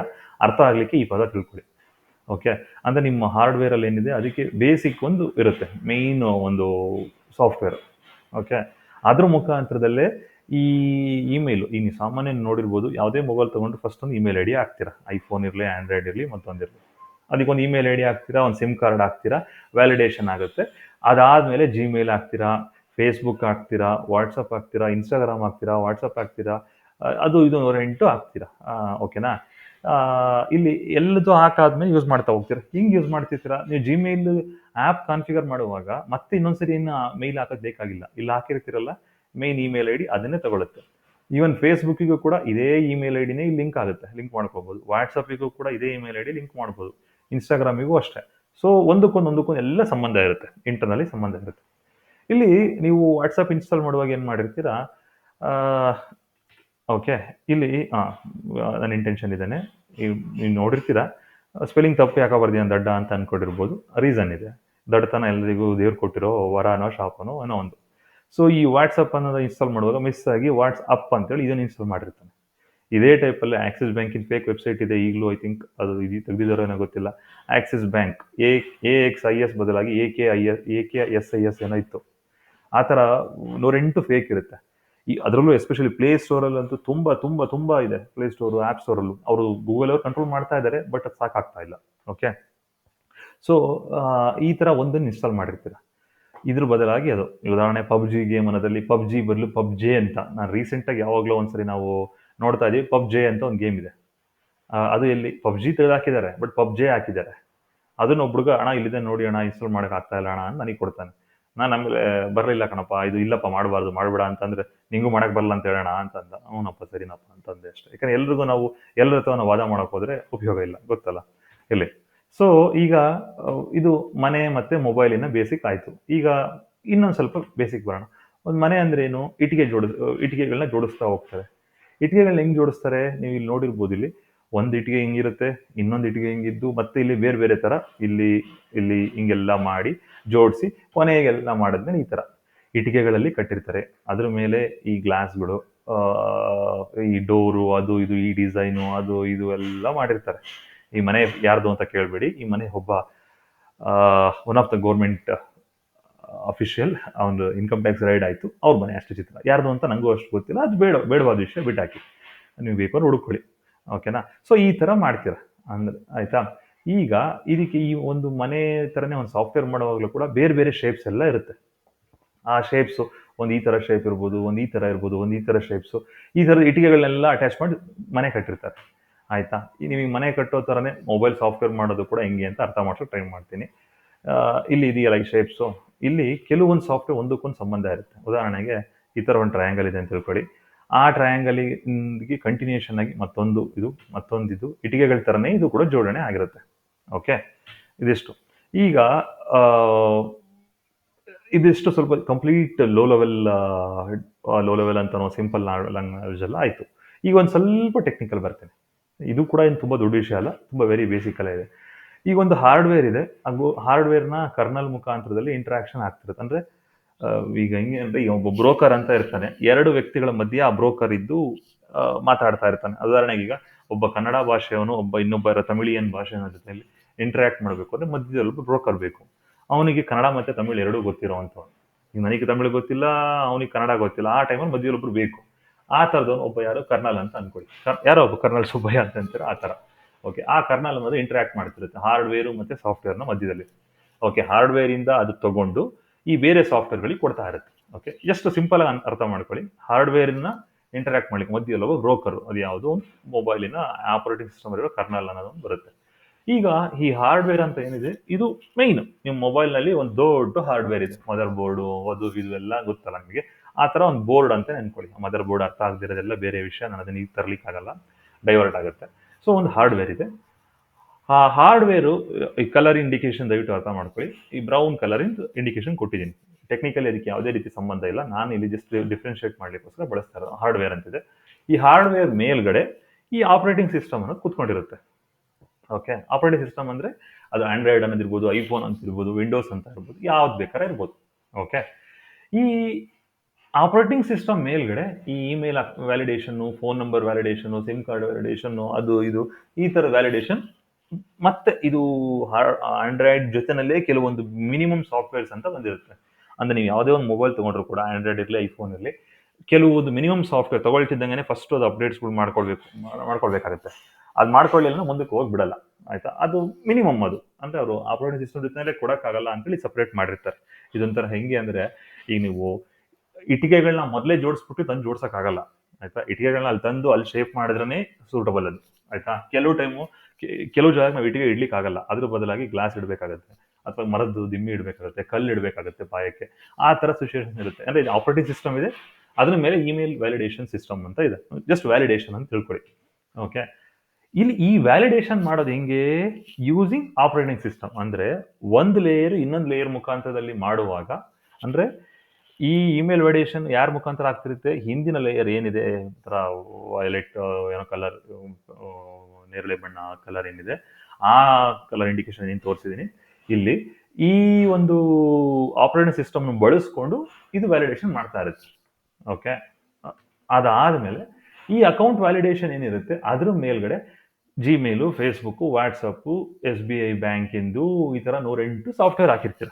Speaker 1: ಅರ್ಥ ಆಗಲಿಕ್ಕೆ ಈ ಪದ ತಿಳ್ಕೊಳ್ಳಿ. ಓಕೆ ಅಂದರೆ ನಿಮ್ಮ ಹಾರ್ಡ್ವೇರಲ್ಲಿ ಏನಿದೆ, ಅದಕ್ಕೆ ಬೇಸಿಕ್ ಒಂದು ಇರುತ್ತೆ. ಮೇಯ್ನ್ ಒಂದು ಸಾಫ್ಟ್ವೇರ್ ಓಕೆ ಅದ್ರ ಮುಖಾಂತರದಲ್ಲೇ ಈ ಇಮೇಲು ಈ ನೀವು ಸಾಮಾನ್ಯ ನೋಡಿರ್ಬೋದು, ಯಾವುದೇ ಮೊಬೈಲ್ ತೊಗೊಂಡು ಫಸ್ಟ್ ಒಂದು ಇಮೇಲ್ ಐ ಡಿ ಹಾಕ್ತೀರಾ? ಐಫೋನ್ ಇರಲಿ ಆ್ಯಂಡ್ರಾಯ್ಡ್ ಇರಲಿ ಮತ್ತೊಂದಿರಲಿ ಅದಕ್ಕೊಂದು ಇಮೇಲ್ ಐ ಡಿ ಹಾಕ್ತೀರಾ? ಒಂದು ಸಿಮ್ ಕಾರ್ಡ್ ಹಾಕ್ತೀರಾ? ವ್ಯಾಲಿಡೇಷನ್ ಆಗುತ್ತೆ. ಅದಾದಮೇಲೆ ಜಿಮೇಲ್ ಹಾಕ್ತೀರಾ? ಫೇಸ್ಬುಕ್ ಹಾಕ್ತೀರಾ ವಾಟ್ಸಪ್ ಹಾಕ್ತೀರಾ ಇನ್ಸ್ಟಾಗ್ರಾಮ್ ಹಾಕ್ತೀರಾ ವಾಟ್ಸಪ್ ಹಾಕ್ತೀರಾ ಅದು ಇದು ಎಂಟು ಹಾಕ್ತೀರಾ. ಓಕೆನಾ ಇಲ್ಲಿ ಎಲ್ಲದು ಹಾಕಾದ್ಮೇಲೆ ಯೂಸ್ ಮಾಡ್ತಾ ಹೋಗ್ತೀರಾ. ಹಿಂಗೆ ಯೂಸ್ ಮಾಡ್ತಿರ್ತೀರಾ? ನೀವು ಜಿಮೇಲ್ ಆ್ಯಪ್ ಕಾನ್ಫಿಗರ್ ಮಾಡುವಾಗ ಮತ್ತೆ ಇನ್ನೊಂದ್ಸರಿ ಇನ್ನು ಮೇಲ್ ಹಾಕೋದು ಬೇಕಾಗಿಲ್ಲ. ಇಲ್ಲಿ ಹಾಕಿರ್ತೀರಲ್ಲ ಮೇನ್ ಇಮೇಲ್ ಐ ಡಿ ಅದನ್ನೇ ತಗೊಳುತ್ತೆ. ಈವನ್ ಫೇಸ್ಬುಕ್ಕಿಗೂ ಕೂಡ ಇದೇ ಇಮೇಲ್ ಐ ಡಿನೇ ಲಿಂಕ್ ಆಗುತ್ತೆ. ಲಿಂಕ್ ಮಾಡ್ಕೋಬೋದು. ವಾಟ್ಸಪ್ಪಿಗೂ ಕೂಡ ಇದೇ ಇಮೇಲ್ ಐ ಡಿ ಲಿಂಕ್ ಮಾಡ್ಬೋದು. ಇನ್ಸ್ಟಾಗ್ರಾಮಿಗೂ ಅಷ್ಟೇ. ಸೊ ಒಂದಕ್ಕೊಂದು ಒಂದಕ್ಕೊಂದು ಎಲ್ಲ ಸಂಬಂಧ ಇರುತ್ತೆ. ಇಂಟರ್ನಲ್ಲಿ ಸಂಬಂಧ ಇರುತ್ತೆ. ಇಲ್ಲಿ ನೀವು ವಾಟ್ಸಪ್ ಇನ್ಸ್ಟಾಲ್ ಮಾಡುವಾಗ ಏನು ಮಾಡಿರ್ತೀರಾ? ಓಕೆ ಇಲ್ಲಿ ಹಾಂ ನನ್ನ ಇಂಟೆನ್ಷನ್ ಇದ್ದೇನೆ ನೀವು ನೋಡಿರ್ತೀರಾ? ಸ್ಪೆಲ್ಲಿಂಗ್ ತಪ್ಪು ಯಾಕೆ ಬರ್ದೀನಿ ದಡ್ಡ ಅಂತ ಅನ್ಕೊಂಡಿರ್ಬೋದು. ರೀಸನ್ ಇದೆ. ದಡ್ಡತನ ಎಲ್ಲರಿಗೂ ದೇವ್ರು ಕೊಟ್ಟಿರೋ ವರನೋ, ಶಾಪನೋ ಅನ್ನೋ ಒಂದು. ಸೊ ಈ ವಾಟ್ಸಪ್ ಅನ್ನೋದು ಇನ್ಸ್ಟಾಲ್ ಮಾಡುವಾಗ ಮಿಸ್ ಆಗಿ ವಾಟ್ಸ್ ಅಪ್ ಅಂತೇಳಿ ಇದನ್ನು ಇನ್ಸ್ಟಾಲ್ ಮಾಡಿರ್ತಾನೆ. ಇದೇ ಟೈಪಲ್ಲಿ ಆಕ್ಸಿಸ್ ಬ್ಯಾಂಕಿನ ಫೇಕ್ ವೆಬ್ಸೈಟ್ ಇದೆ ಈಗಲೂ ಐ ಥಿಂಕ್ ಅದು ಇದು ತೆಗೆದಿದ್ದಾರೋ ಏನೋ ಗೊತ್ತಿಲ್ಲ. Axis bank A A X I S ಬದಲಾಗಿ A K I S A K S I S ಏನೋ ಇತ್ತು. ಆ ಥರ ನೂರೆಂಟು ಫೇಕ್ ಇರುತ್ತೆ. ಈ ಅದರಲ್ಲೂ ಎಸ್ಪೆಷಲಿ ಪ್ಲೇ ಸ್ಟೋರಲ್ಲಂತೂ ತುಂಬ ತುಂಬ ತುಂಬ ಇದೆ. ಪ್ಲೇ ಸ್ಟೋರು ಆ್ಯಪ್ ಸ್ಟೋರಲ್ಲೂ ಅವರು ಗೂಗಲ್ ಅವರು ಕಂಟ್ರೋಲ್ ಮಾಡ್ತಾ ಇದ್ದಾರೆ ಬಟ್ ಅದು ಸಾಕಾಗ್ತಾ ಇಲ್ಲ. ಓಕೆ ಸೊ ಈ ಥರ ಒಂದನ್ನು ಇನ್ಸ್ಟಾಲ್ ಮಾಡಿರ್ತೀರ. ಇದ್ರ ಬದಲಾಗಿ ಅದು. ಉದಾಹರಣೆ ಪಬ್ಜಿ ಗೇಮ್ ಅನ್ನೋದಲ್ಲಿ ಪಬ್ಜಿ ಬದಲು ಪಬ್ಜೆ ಅಂತ. ನಾನು ರೀಸೆಂಟಾಗಿ ಯಾವಾಗಲೂ ಒಂದ್ಸರಿ ನಾವು ನೋಡ್ತಾ ಇದೀವಿ, ಪಬ್ಜೆ ಅಂತ ಒಂದು ಗೇಮ್ ಇದೆ. ಅದು ಎಲ್ಲಿ? ಪಬ್ಜಿ ತೆಗೆದು ಹಾಕಿದ್ದಾರೆ ಬಟ್ ಪಬ್ಜೆ ಹಾಕಿದ್ದಾರೆ. ಅದನ್ನ ಒಬ್ಬ ಹುಡುಗ, ಅಣ್ಣ, ಇಲ್ಲಿದೆ ನೋಡಿ ಅಣ್ಣ ಇನ್ಸ್ಟಾಲ್ ಆಗ್ತಾ ಇಲ್ಲ ಅಣ್ಣ ಅಂತ ನನಗೆ ಕೊಡ್ತಾನೆ. ನಾನು ಆಮೇಲೆ ಬರಲಿಲ್ಲ ಕಣಪ್ಪ, ಇದು ಇಲ್ಲಪ್ಪ, ಮಾಡಬಾರ್ದು, ಮಾಡಬೇಡ ಅಂತಂದ್ರೆ ನಿಂಗೂ ಮಾಡಕ್ ಬರಲ್ಲ ಅಂತ ಹೇಳೋಣ ಅಂತಂದ. ಅವನಪ್ಪ ಸರಿನಪ್ಪ ಅಂತಂದೆ ಅಷ್ಟೇ. ಯಾಕಂದ್ರೆ ಎಲ್ರಿಗೂ ನಾವು, ಎಲ್ಲರ ಹತ್ರ ವಾದ ಮಾಡಕ್ ಹೋದ್ರೆ ಉಪಯೋಗ ಇಲ್ಲ, ಗೊತ್ತಲ್ಲ? ಇಲ್ಲಿ ಸೊ ಈಗ, ಇದು ಮನೆ ಮತ್ತೆ ಮೊಬೈಲಿನ ಬೇಸಿಕ್ ಆಯ್ತು. ಈಗ ಇನ್ನೊಂದು ಸ್ವಲ್ಪ ಬೇಸಿಕ್ ಬರೋಣ. ಒಂದು ಮನೆ ಅಂದ್ರೆ ಏನು? ಇಟ್ಟಿಗೆ ಜೋಡಿಸ್ ಇಟ್ಟಿಗೆಗಳನ್ನ ಜೋಡಿಸ್ತಾ ಹೋಗ್ತಾರೆ. ಇಟ್ಟಿಗೆಗಳನ್ನ ಹೆಂಗ್ ಜೋಡಿಸ್ತಾರೆ? ನೀವು ಇಲ್ಲಿ ನೋಡಿರ್ಬೋದು ಇಲ್ಲಿ. ಒಂದು ಇಟ್ಟಿಗೆ ಹಿಂಗಿರುತ್ತೆ, ಇನ್ನೊಂದು ಇಟ್ಟಿಗೆ ಹಿಂಗಿದ್ದು, ಮತ್ತೆ ಇಲ್ಲಿ ಬೇರೆ ಬೇರೆ ತರ ಇಲ್ಲಿ ಇಲ್ಲಿ ಹಿಂಗೆಲ್ಲ ಮಾಡಿ ಜೋಡಿಸಿ ಕೊನೆಗೆಲ್ಲ ಮಾಡಿದ್ಮೇಲೆ ಈ ತರ ಇಟ್ಟಿಗೆಗಳಲ್ಲಿ ಕಟ್ಟಿರ್ತಾರೆ. ಅದ್ರ ಮೇಲೆ ಈ ಗ್ಲಾಸ್ಗಳು ಈ ಡೋರು, ಅದು ಇದು, ಈ ಡಿಸೈನು, ಅದು ಇದು ಎಲ್ಲ ಮಾಡಿರ್ತಾರೆ. ಈ ಮನೆ ಯಾರ್ದು ಅಂತ ಕೇಳಬೇಡಿ. ಈ ಮನೆ ಒಬ್ಬ one of the government official ಒಂದು ಇನ್ಕಮ್ ಟ್ಯಾಕ್ಸ್ ರೈಡ್ ಆಯಿತು. ಅವ್ರ ಮನೆ ಅಷ್ಟು ಚಿತ್ರ. ಯಾರ್ದು ಅಂತ ನನಗೂ ಅಷ್ಟು ಗೊತ್ತಿಲ್ಲ. ಅದು ಬೇಡ, ಬೇಡವಾದ ವಿಷಯ ಬಿಟ್ಟಾಕಿ. ನೀವು ಬೇಕಾದ್ರೆ ಹುಡುಕೊಳ್ಳಿ ಓಕೆನಾ ಸೊ ಈ ಥರ ಮಾಡ್ತೀರ. ಅಂದ್ರೆ ಆಯ್ತಾ? ಈಗ ಇದಕ್ಕೆ ಈ ಒಂದು ಮನೆ ಥರನೇ ಒಂದು ಸಾಫ್ಟ್ವೇರ್ ಮಾಡುವಾಗಲೂ ಕೂಡ ಬೇರೆ ಬೇರೆ ಶೇಪ್ಸ್ ಎಲ್ಲ ಇರುತ್ತೆ. ಆ ಶೇಪ್ಸು ಒಂದು ಈ ಥರ ಶೇಪ್ ಇರ್ಬೋದು, ಒಂದು ಈ ಥರ ಇರ್ಬೋದು, ಒಂದು ಈ ಥರ ಶೇಪ್ಸು ಈ ಥರದ ಇಟ್ಟಿಗೆಗಳನ್ನೆಲ್ಲ ಅಟ್ಯಾಚ್ ಮಾಡಿ ಮನೆ ಕಟ್ಟಿರ್ತಾರೆ. ಆಯ್ತಾ? ನಿಮಗೆ ಮನೆ ಕಟ್ಟೋ ಥರನೇ ಮೊಬೈಲ್ ಸಾಫ್ಟ್ವೇರ್ ಮಾಡೋದು ಕೂಡ ಹೆಂಗೆ ಅಂತ ಅರ್ಥ ಮಾಡ್ಸೋಕೆ ಟ್ರೈ ಮಾಡ್ತೀನಿ. ಇಲ್ಲಿ ಇದೆಯಲ್ಲ ಈ ಶೇಪ್ಸು ಇಲ್ಲಿ ಕೆಲವೊಂದು ಸಾಫ್ಟ್ವೇರ್ ಒಂದಕ್ಕೊಂದು ಸಂಬಂಧ ಇರುತ್ತೆ. ಉದಾಹರಣೆಗೆ ಈ ಥರ ಒಂದು ಟ್ರಯಾಂಗಲ್ ಇದೆ ಅಂತ ತಿಳ್ಕೊಳ್ಳಿ. ಆ ಟ್ರಯಾಂಗಲಿಗೆ ಕಂಟಿನ್ಯೂಷನ್ ಆಗಿ ಮತ್ತೊಂದು ಇದು ಮತ್ತೊಂದು ಇದು ಇಟ್ಟಿಗೆಗಳ ಥರನೇ ಇದು ಕೂಡ ಜೋಡಣೆ ಆಗಿರುತ್ತೆ. ಓಕೆ ಇದಿಷ್ಟು. ಈಗ ಇದಿಷ್ಟು ಸ್ವಲ್ಪ complete low level low level ಅಂತ ಸಿಂಪಲ್ ಲ್ಯಾಂಗ್ವೇಜ್ ಎಲ್ಲ ಆಯಿತು. ಈಗ ಒಂದು ಸ್ವಲ್ಪ ಟೆಕ್ನಿಕಲ್ ಬರ್ತೇನೆ. ಇದು ಕೂಡ ಏನು ತುಂಬ ದೊಡ್ಡ ವಿಷಯ ಅಲ್ಲ, ತುಂಬ ವೆರಿ ಬೇಸಿಕ್ ಎಲ್ಲ ಇದೆ. ಈಗ ಒಂದು ಹಾರ್ಡ್ವೇರ್ ಇದೆ. ಹಾಗೂ ಹಾರ್ಡ್ವೇರ್ನ ಕರ್ನಲ್ ಮುಖಾಂತರದಲ್ಲಿ ಇಂಟ್ರಾಕ್ಷನ್ ಆಗ್ತಿರುತ್ತೆ. ಅಂದರೆ ಈಗ ಹೆಂಗೆ ಅಂದರೆ ಈಗ ಒಬ್ಬ ಬ್ರೋಕರ್ ಅಂತ ಇರ್ತಾನೆ. ಎರಡು ವ್ಯಕ್ತಿಗಳ ಮಧ್ಯೆ ಆ ಬ್ರೋಕರ್ ಇದ್ದು ಮಾತಾಡ್ತಾ ಇರ್ತಾನೆ. ಉದಾಹರಣೆಗೆ ಈಗ ಒಬ್ಬ ಕನ್ನಡ ಭಾಷೆಯವನು, ಒಬ್ಬ ಇನ್ನೊಬ್ಬರ ತಮಿಳಿಯನ್ ಭಾಷೆಯ ಜೊತೆಯಲ್ಲಿ ಇಂಟ್ರಾಕ್ಟ್ ಮಾಡಬೇಕು. ಅಂದರೆ ಮಧ್ಯದಲ್ಲಿ ಒಬ್ಬ ಬ್ರೋಕರ್ ಬೇಕು. ಅವನಿಗೆ ಕನ್ನಡ ಮತ್ತು ತಮಿಳು ಎರಡೂ ಗೊತ್ತಿರೋವಂಥವ್ನು ಈಗ ನನಗೆ ತಮಿಳು ಗೊತ್ತಿಲ್ಲ, ಅವನಿಗೆ ಕನ್ನಡ ಗೊತ್ತಿಲ್ಲ, ಆ ಟೈಮಲ್ಲಿ ಮಧ್ಯದಲ್ಲಿ ಒಬ್ಬರು ಬೇಕು. ಆ ಥರದವನು ಒಬ್ಬ ಯಾರು? ಕರ್ನಲ್ ಅಂತ ಅನ್ಕೊಳ್ಳಿ. ಯಾರೋ ಒಬ್ಬ ಕರ್ನಲ್ ಸುಬ್ಬಯ್ಯ ಅಂತ ಅಂತಾರೆ? ಆ ಥರ. ಓಕೆ ಆ ಕರ್ನಲ್ ಅನ್ನೋದು ಇಂಟ್ರಾಕ್ಟ್ ಮಾಡ್ತಿರುತ್ತೆ. ಹಾರ್ಡ್ವೇರು ಮತ್ತು ಸಾಫ್ಟ್ವೇರ್ನ ಮಧ್ಯದಲ್ಲಿ. ಓಕೆ ಹಾರ್ಡ್ವೇರಿಂದ ಅದು ತಗೊಂಡು ಈ ಬೇರೆ ಸಾಫ್ಟ್ವೇರ್ಗಳಿಗೆ ಕೊಡ್ತಾ ಇರುತ್ತೆ. ಓಕೆ ಎಷ್ಟು ಸಿಂಪಲ್ ಆಗಿ ಅರ್ಥ ಮಾಡ್ಕೊಳ್ಳಿ. ಹಾರ್ಡ್ವೇರ್ನ ಇಂಟರಾಕ್ಟ್ ಮಾಡ್ಲಿಕ್ಕೆ ಮಧ್ಯದಲ್ಲಿ ಒಬ್ಬ ಬ್ರೋಕರು ಅದು ಯಾವುದೋ ಒಂದು ಮೊಬೈಲಿನ ಆಪರೇಟಿಂಗ್ ಸಿಸ್ಟಮ್ ಇರೋ ಕರ್ನಲ್ ಅನ್ನೋದೊಂದು ಬರುತ್ತೆ. ಈಗ ಈ ಹಾರ್ಡ್ವೇರ್ ಅಂತ ಏನಿದೆ, ಇದು ಮೈನ್ ನಿಮ್ಮ ಮೊಬೈಲ್ನಲ್ಲಿ ಒಂದು ದೊಡ್ಡ ಹಾರ್ಡ್ವೇರ್ ಇದೆ. ಮದರ್ ಬೋರ್ಡು ಅದು, ಇದು ಎಲ್ಲ ಗೊತ್ತಲ್ಲ ನಿಮಗೆ. ಆ ಥರ ಒಂದು ಬೋರ್ಡ್ ಅಂತ ನೆನ್ಕೊಳ್ಳಿ. ಮದರ್ ಬೋರ್ಡ್ ಅರ್ಥ ಆಗದಿರೋದೆಲ್ಲ ಬೇರೆ ವಿಷಯ, ನಾನು ಅದನ್ನ ಈಗ ತರ್ಲಿಕ್ಕೆ ಆಗಲ್ಲ. ಡೈವರ್ಟ್ ಆಗುತ್ತೆ. ಸೊ ಒಂದು ಹಾರ್ಡ್ವೇರ್ ಇದೆ. ಆ ಹಾರ್ಡ್ವೇರು ಈ ಕಲರ್ ಇಂಡಿಕೇಶನ್ ದಯವಿಟ್ಟು ಅರ್ಥ ಮಾಡ್ಕೊಳ್ಳಿ. ಈ ಬ್ರೌನ್ ಕಲರ್ ಇಂಡಿಕೇಶನ್ ಕೊಟ್ಟಿದ್ದೀನಿ. ಟೆಕ್ನಿಕಲಿ ಅದಕ್ಕೆ ಯಾವುದೇ ರೀತಿ ಸಂಬಂಧ ಇಲ್ಲ. ನಾನು ಇಲ್ಲಿ ಜಸ್ಟ್ ಡಿಫ್ರೆನ್ಶಿಯೇಟ್ ಮಾಡ್ಲಿಕ್ಕೋಸ್ಕರ ಬಳಸ್ತಾರೆ ಹಾರ್ಡ್ವೇರ್ ಅಂತಿದೆ. ಈ ಹಾರ್ಡ್ವೇರ್ ಮೇಲ್ಗಡೆ ಈ ಆಪರೇಟಿಂಗ್ ಸಿಸ್ಟಮ್ ಅನ್ನೋದು ಕೂತ್ಕೊಂಡಿರುತ್ತೆ. ಓಕೆ ಆಪರೇಟಿಂಗ್ ಸಿಸ್ಟಮ್ ಅಂದ್ರೆ ಅದು ಆಂಡ್ರಾಯ್ಡ್ ಅನ್ನೋದಿರ್ಬೋದು ಐಫೋನ್ ಅಂತ ಇರ್ಬೋದು ವಿಂಡೋಸ್ ಅಂತ ಇರ್ಬೋದು, ಯಾವ್ದು ಬೇಕಾದ್ರೆ ಇರ್ಬೋದು. ಓಕೆ ಈ ಆಪರೇಟಿಂಗ್ ಸಿಸ್ಟಮ್ ಮೇಲ್ಗಡೆ ಈ email ವ್ಯಾಲಿಡೇಷನ್ನು phone number ವ್ಯಾಲಿಡೇಷನ್ನು sim card ವ್ಯಾಲಿಡೇಷನ್ನು ಅದು ಇದು, ಈ ಥರ ವ್ಯಾಲಿಡೇಷನ್ ಮತ್ತೆ ಇದು ಆಂಡ್ರಾಯ್ಡ್ ಜೊತೆನಲ್ಲೇ ಕೆಲವೊಂದು ಮಿನಿಮಮ್ ಸಾಫ್ಟ್ವೇರ್ಸ್ ಅಂತ ಬಂದಿರುತ್ತೆ. ಅಂದ್ರೆ ನೀವು ಯಾವುದೇ ಒಂದು ಮೊಬೈಲ್ ತೊಗೊಂಡ್ರು ಕೂಡ ಆಂಡ್ರಾಯ್ಡ್ ಇರಲಿ ಐಫೋನ್ ಇರಲಿ, ಕೆಲವೊಂದು ಮಿನಿಮಮ್ ಸಾಫ್ಟ್ವೇರ್ ತಗೊಳ್ತಿದ್ದಂಗೆ ಫಸ್ಟ್ ಅದು ಅಪ್ಡೇಟ್ಸ್ಗಳು ಮಾಡ್ಕೊಳ್ಬೇಕು ಮಾಡ್- ಮಾಡ್ಕೊಳ್ಬೇಕಾಗುತ್ತೆ. ಅದು ಮಾಡ್ಕೊಳ್ಳಿಲ್ಲ ಮುಂದಕ್ಕೆ ಹೋಗ್ಬಿಡಲ್ಲ, ಆಯ್ತಾ? ಅದು ಮಿನಿಮಮ್ ಅದು. ಅಂದ್ರೆ ಅವರು ಆಪರೇಟಿಂಗ್ ಸಿಸ್ಟಮ್ ಜೊತೆಲೇ ಕೊಡೋಕ್ಕಾಗಲ್ಲ ಅಂತೇಳಿ ಸಪ್ರೇಟ್ ಮಾಡಿರ್ತಾರೆ. ಇದೊಂಥರ ಹೆಂಗೆ ಅಂದ್ರೆ ಈಗ ನೀವು ಇಟಿಕೆಗಳನ್ನ ಮೊದಲೇ ಜೋಡಿಸ್ಬಿಟ್ಟು ತಂದು ಜೋಡ್ಸೋಕ್ಕಾಗಲ್ಲ, ಆಯ್ತಾ? ಇಟಿಕೆಗಳನ್ನ ಅಲ್ಲಿ ತಂದು ಅಲ್ಲಿ ಶೇಪ್ ಮಾಡಿದ್ರೇ ಸೂಟಬಲ್ ಅದು, ಆಯ್ತಾ? ಕೆಲವು ಟೈಮು ಕೆಲವು ಜಾಗ ನಾವು ಇಟ್ಟಿಗೆ ಇಡ್ಲಿಕ್ಕೆ ಆಗಲ್ಲ ಅದ್ರ ಬದಲಾಗಿ ಗ್ಲಾಸ್ ಇಡಬೇಕಾಗತ್ತೆ. ಅಥವಾ ಮರದ್ದು ದಿಮ್ಮಿ ಇಡಬೇಕಾಗುತ್ತೆ, ಕಲ್ಲು ಇಡಬೇಕಾಗುತ್ತೆ ಪಾಯಕ್ಕೆ ಆ ಥರ ಸಿಚುವೇಶನ್ ಇರುತ್ತೆ. ಅಂದ್ರೆ ಆಪರೇಟಿಂಗ್ ಸಿಸ್ಟಮ್ ಇದೆ. ಅದ್ರ ಮೇಲೆ ಇಮೇಲ್ ವ್ಯಾಲಿಡೇಷನ್ ಸಿಸ್ಟಮ್ ಅಂತ ಇದೆ. ಜಸ್ಟ್ ವ್ಯಾಲಿಡೇಷನ್ ಅಂತ ತಿಳ್ಕೊಳ್ಳಿ. ಓಕೆ ಇಲ್ಲಿ ಈ ವ್ಯಾಲಿಡೇಷನ್ ಮಾಡೋದು ಹೆಂಗೆ? ಯೂಸಿಂಗ್ ಆಪರೇಟಿಂಗ್ ಸಿಸ್ಟಮ್ ಅಂದ್ರೆ ಒಂದು ಲೇಯರ್ ಇನ್ನೊಂದು ಲೇಯರ್ ಮುಖಾಂತರದಲ್ಲಿ ಮಾಡುವಾಗ, ಅಂದ್ರೆ ಈ ಇಮೇಲ್ ವ್ಯಾಲಿಡೇಷನ್ ಯಾರ ಮುಖಾಂತರ ಆಗ್ತಿರುತ್ತೆ? ಹಿಂದಿನ ಲೇಯರ್ ಏನಿದೆ? ಒಂಥರ ವೈಲೆಟ್ ಏನೋ ಕಲರ್ ನೇರಳೆ ಬಣ್ಣ ಕಲರ್ ಏನಿದೆ? ಆ ಕಲರ್ ಇಂಡಿಕೇಶನ್ ಏನು ತೋರಿಸಿದ್ದೀನಿ ಇಲ್ಲಿ ಈ ಒಂದು ಆಪರೇಟಿಂಗ್ ಸಿಸ್ಟಮ್ ಬಳಸ್ಕೊಂಡು ಇದು ವ್ಯಾಲಿಡೇಷನ್ ಮಾಡ್ತಾ ಇರುತ್ತೆ. ಓಕೆ ಅದಾದ್ಮೇಲೆ ಈ ಅಕೌಂಟ್ ವ್ಯಾಲಿಡೇಷನ್ ಏನಿರುತ್ತೆ? ಅದ್ರ ಮೇಲ್ಗಡೆ Gmail Facebook WhatsApp S B I ಬ್ಯಾಂಕಿಂದು ಈ ಥರ ನೂರೆಂಟು ಸಾಫ್ಟ್ವೇರ್ ಹಾಕಿರ್ತೀರ.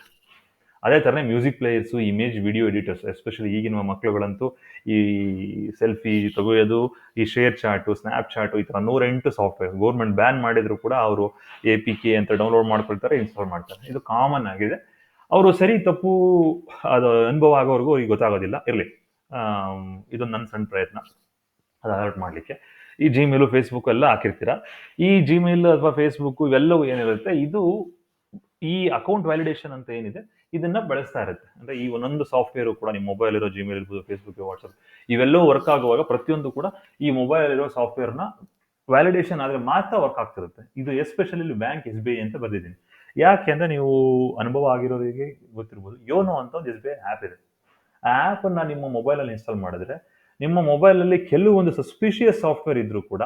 Speaker 1: ಅದೇ ಥರನೇ music players image video editors especially ಈಗಿನ ಮಕ್ಕಳುಗಳಂತೂ ಈ ಸೆಲ್ಫಿ ತೆಗೆಯೋದು, ಈ ಶೇರ್ ಚಾಟು ಸ್ನ್ಯಾಪ್ ಚಾಟು ಈ ಥರ ನೂರೆಂಟು ಸಾಫ್ಟ್ವೇರ್ ಗೌರ್ಮೆಂಟ್ ಬ್ಯಾನ್ ಮಾಡಿದ್ರು ಕೂಡ ಅವರು ಎ ಪಿ ಕೆ ಅಂತ ಡೌನ್ಲೋಡ್ ಮಾಡ್ಕೊಳ್ತಾರೆ ಇನ್ಸ್ಟಾಲ್ ಮಾಡ್ತಾರೆ. ಇದು ಕಾಮನ್ ಆಗಿದೆ. ಅವರು ಸರಿ ತಪ್ಪು ಅದು ಅನುಭವ ಆಗೋವರೆಗೂ ಅವ್ರಿಗೆ ಗೊತ್ತಾಗೋದಿಲ್ಲ. ಇರಲಿ. ಇದೊಂದು ನನ್ನ ಸಣ್ಣ ಪ್ರಯತ್ನ. ಅದು ಅಲರ್ಟ್ ಮಾಡಲಿಕ್ಕೆ. ಈ ಜಿಮೇಲು ಫೇಸ್ಬುಕ್ ಎಲ್ಲ ಹಾಕಿರ್ತೀರ? ಈ ಜಿಮೇಲ್ ಅಥವಾ ಫೇಸ್ಬುಕ್ ಇವೆಲ್ಲವೂ ಏನಿರುತ್ತೆ? ಇದು ಈ ಅಕೌಂಟ್ ವ್ಯಾಲಿಡೇಷನ್ ಅಂತ ಏನಿದೆ, ಇದನ್ನ ಬಳಸ್ತಾ ಇರುತ್ತೆ. ಅಂದ್ರೆ ಈ ಒಂದೊಂದು ಸಾಫ್ಟ್ವೇರ್ ಕೂಡ, ನಿಮ್ಮ ಮೊಬೈಲ್ ಇರೋ ಜಿಮೇಲ್ ಇರ್ಬೋದು ಫೇಸ್ಬುಕ್ ವಾಟ್ಸಪ್ ಇವೆಲ್ಲವೂ ವರ್ಕ್ ಆಗುವಾಗ ಪ್ರತಿಯೊಂದು ಕೂಡ ಈ ಮೊಬೈಲ್ ಇರೋ ಸಾಫ್ಟ್ವೇರ್ನ ವ್ಯಾಲಿಡೇಷನ್ ಆದ್ರೆ ಮಾತ್ರ ವರ್ಕ್ ಆಗ್ತಿರುತ್ತೆ. ಇದು especially bank S B I ಅಂತ ಬರೆದಿದ್ದೀನಿ. ಯಾಕೆ ಅಂದ್ರೆ ನೀವು ಅನುಭವ ಆಗಿರೋರಿಗೆ ಗೊತ್ತಿರ್ಬೋದು. ಯೋನೋ ಅಂತ ಒಂದು ಎಸ್ ಬಿ ಐ ಆ್ಯಪ್ ಇದೆ. ಆ ಆ್ಯಪನ್ನ ನಿಮ್ಮ ಮೊಬೈಲಲ್ಲಿ ಇನ್ಸ್ಟಾಲ್ ಮಾಡಿದ್ರೆ ನಿಮ್ಮ ಮೊಬೈಲಲ್ಲಿ ಕೆಲವೊಂದು ಸಸ್ಪಿಷಿಯಸ್ ಸಾಫ್ಟ್ವೇರ್ ಇದ್ರೂ ಕೂಡ,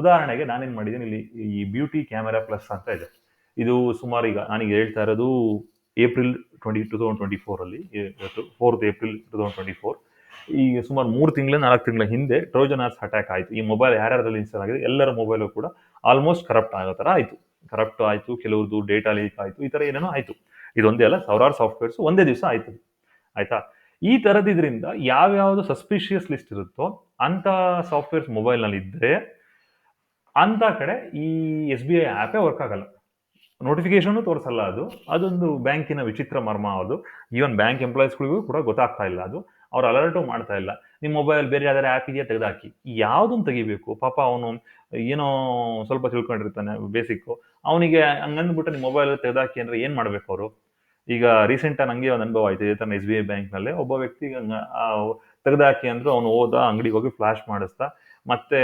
Speaker 1: ಉದಾಹರಣೆಗೆ ನಾನೇನು ಮಾಡಿದ್ದೀನಿ, ಇಲ್ಲಿ ಈ ಬ್ಯೂಟಿ ಕ್ಯಾಮೆರಾ ಪ್ಲಸ್ ಅಂತ ಇದೆ. ಇದು ಸುಮಾರು ಈಗ ನಾನೀಗ ಹೇಳ್ತಾ ಇರೋದು April twenty two thousand twenty ಫೋರಲ್ಲಿ ಇವತ್ತು fourth April two thousand twenty four ಈಗ ಸುಮಾರು ಮೂರು ತಿಂಗಳ, ನಾಲ್ಕು ತಿಂಗಳ ಹಿಂದೆ ಟ್ರೋಜನ್ ಆರ್ಸ್ ಅಟ್ಯಾಕ್ ಆಯಿತು. ಈ ಮೊಬೈಲ್ ಯಾರ್ಯಾರಲ್ಲಿ ಇನ್ಸ್ಟಾಲ್ ಆಗಿದೆ, ಎಲ್ಲರ ಮೊಬೈಲು ಕೂಡ ಆಲ್ಮೋಸ್ಟ್ ಕರಪ್ಟ್ ಆಗೋ ಥರ ಆಯಿತು. ಕರಪ್ಟ್ ಆಯಿತು ಕೆಲವ್ರದ್ದು ಡೇಟಾ ಲೀಕ್ ಆಯಿತು, ಈ ಥರ ಏನೇನೋ ಆಯಿತು. ಇದೊಂದೇ ಅಲ್ಲ, ಸಾವಿರಾರು ಸಾಫ್ಟ್ವೇರ್ಸ್ ಒಂದೇ ದಿವಸ ಆಯಿತು ಆಯ್ತಾ? ಈ ಥರದಿದ್ರಿಂದ ಯಾವ್ಯಾವುದು ಸಸ್ಪಿಷಿಯಸ್ ಲಿಸ್ಟ್ ಇರುತ್ತೋ ಅಂಥ ಸಾಫ್ಟ್ವೇರ್ಸ್ ಮೊಬೈಲ್ನಲ್ಲಿ ಇದ್ದರೆ ಅಂಥ ಕಡೆ ಈ ಎಸ್ ಬಿ ಐ ಆ್ಯಪೇ ವರ್ಕ್ ಆಗಲ್ಲ. ನೋಟಿಫಿಕೇಶನ್ ತೋರಿಸಲ್ಲ ಅದು. ಅದೊಂದು ಬ್ಯಾಂಕಿನ ವಿಚಿತ್ರ ಮರ್ಮ ಅದು. ಈವನ್ ಬ್ಯಾಂಕ್ ಎಂಪ್ಲಾಯೀಸ್ಗಳಿಗೂ ಕೂಡ ಗೊತ್ತಾಗ್ತಾ ಇಲ್ಲ ಅದು. ಅವ್ರು ಅಲರ್ಟು ಮಾಡ್ತಾ ಇಲ್ಲ. ನಿಮ್ಮ ಮೊಬೈಲ್ ಬೇರೆ ಯಾವ್ದಾರು ಆ್ಯಪ್ ಇದೆಯಾ ತೆಗೆದಾಕಿ. ಯಾವುದನ್ನು ತೆಗಿಬೇಕು? ಪಾಪ ಅವನು ಏನೋ ಸ್ವಲ್ಪ ತಿಳ್ಕೊಂಡಿರ್ತಾನೆ ಬೇಸಿಕ್ಕು ಅವನಿಗೆ ಹಂಗಂದ್ಬಿಟ್ಟು ನಿಮ್ಮ ಮೊಬೈಲ್ ತೆಗೆದಾಕಿ ಅಂದರೆ ಏನು ಮಾಡಬೇಕು ಅವರು? ಈಗ ರೀಸೆಂಟಾಗಿ ನನಗೆ ಒಂದು ಅನುಭವ ಆಯಿತು. ಇದೇ ಎಸ್ ಬಿ ಐ ಬ್ಯಾಂಕ್ನಲ್ಲೇ ಒಬ್ಬ ವ್ಯಕ್ತಿ ತೆಗೆದಾಕಿ ಅಂದರು ಅವನು ಹೋದ ಅಂಗಡಿಗೆ ಹೋಗಿ ಫ್ಲಾಶ್ ಮಾಡಿಸ್ತಾ, ಮತ್ತೆ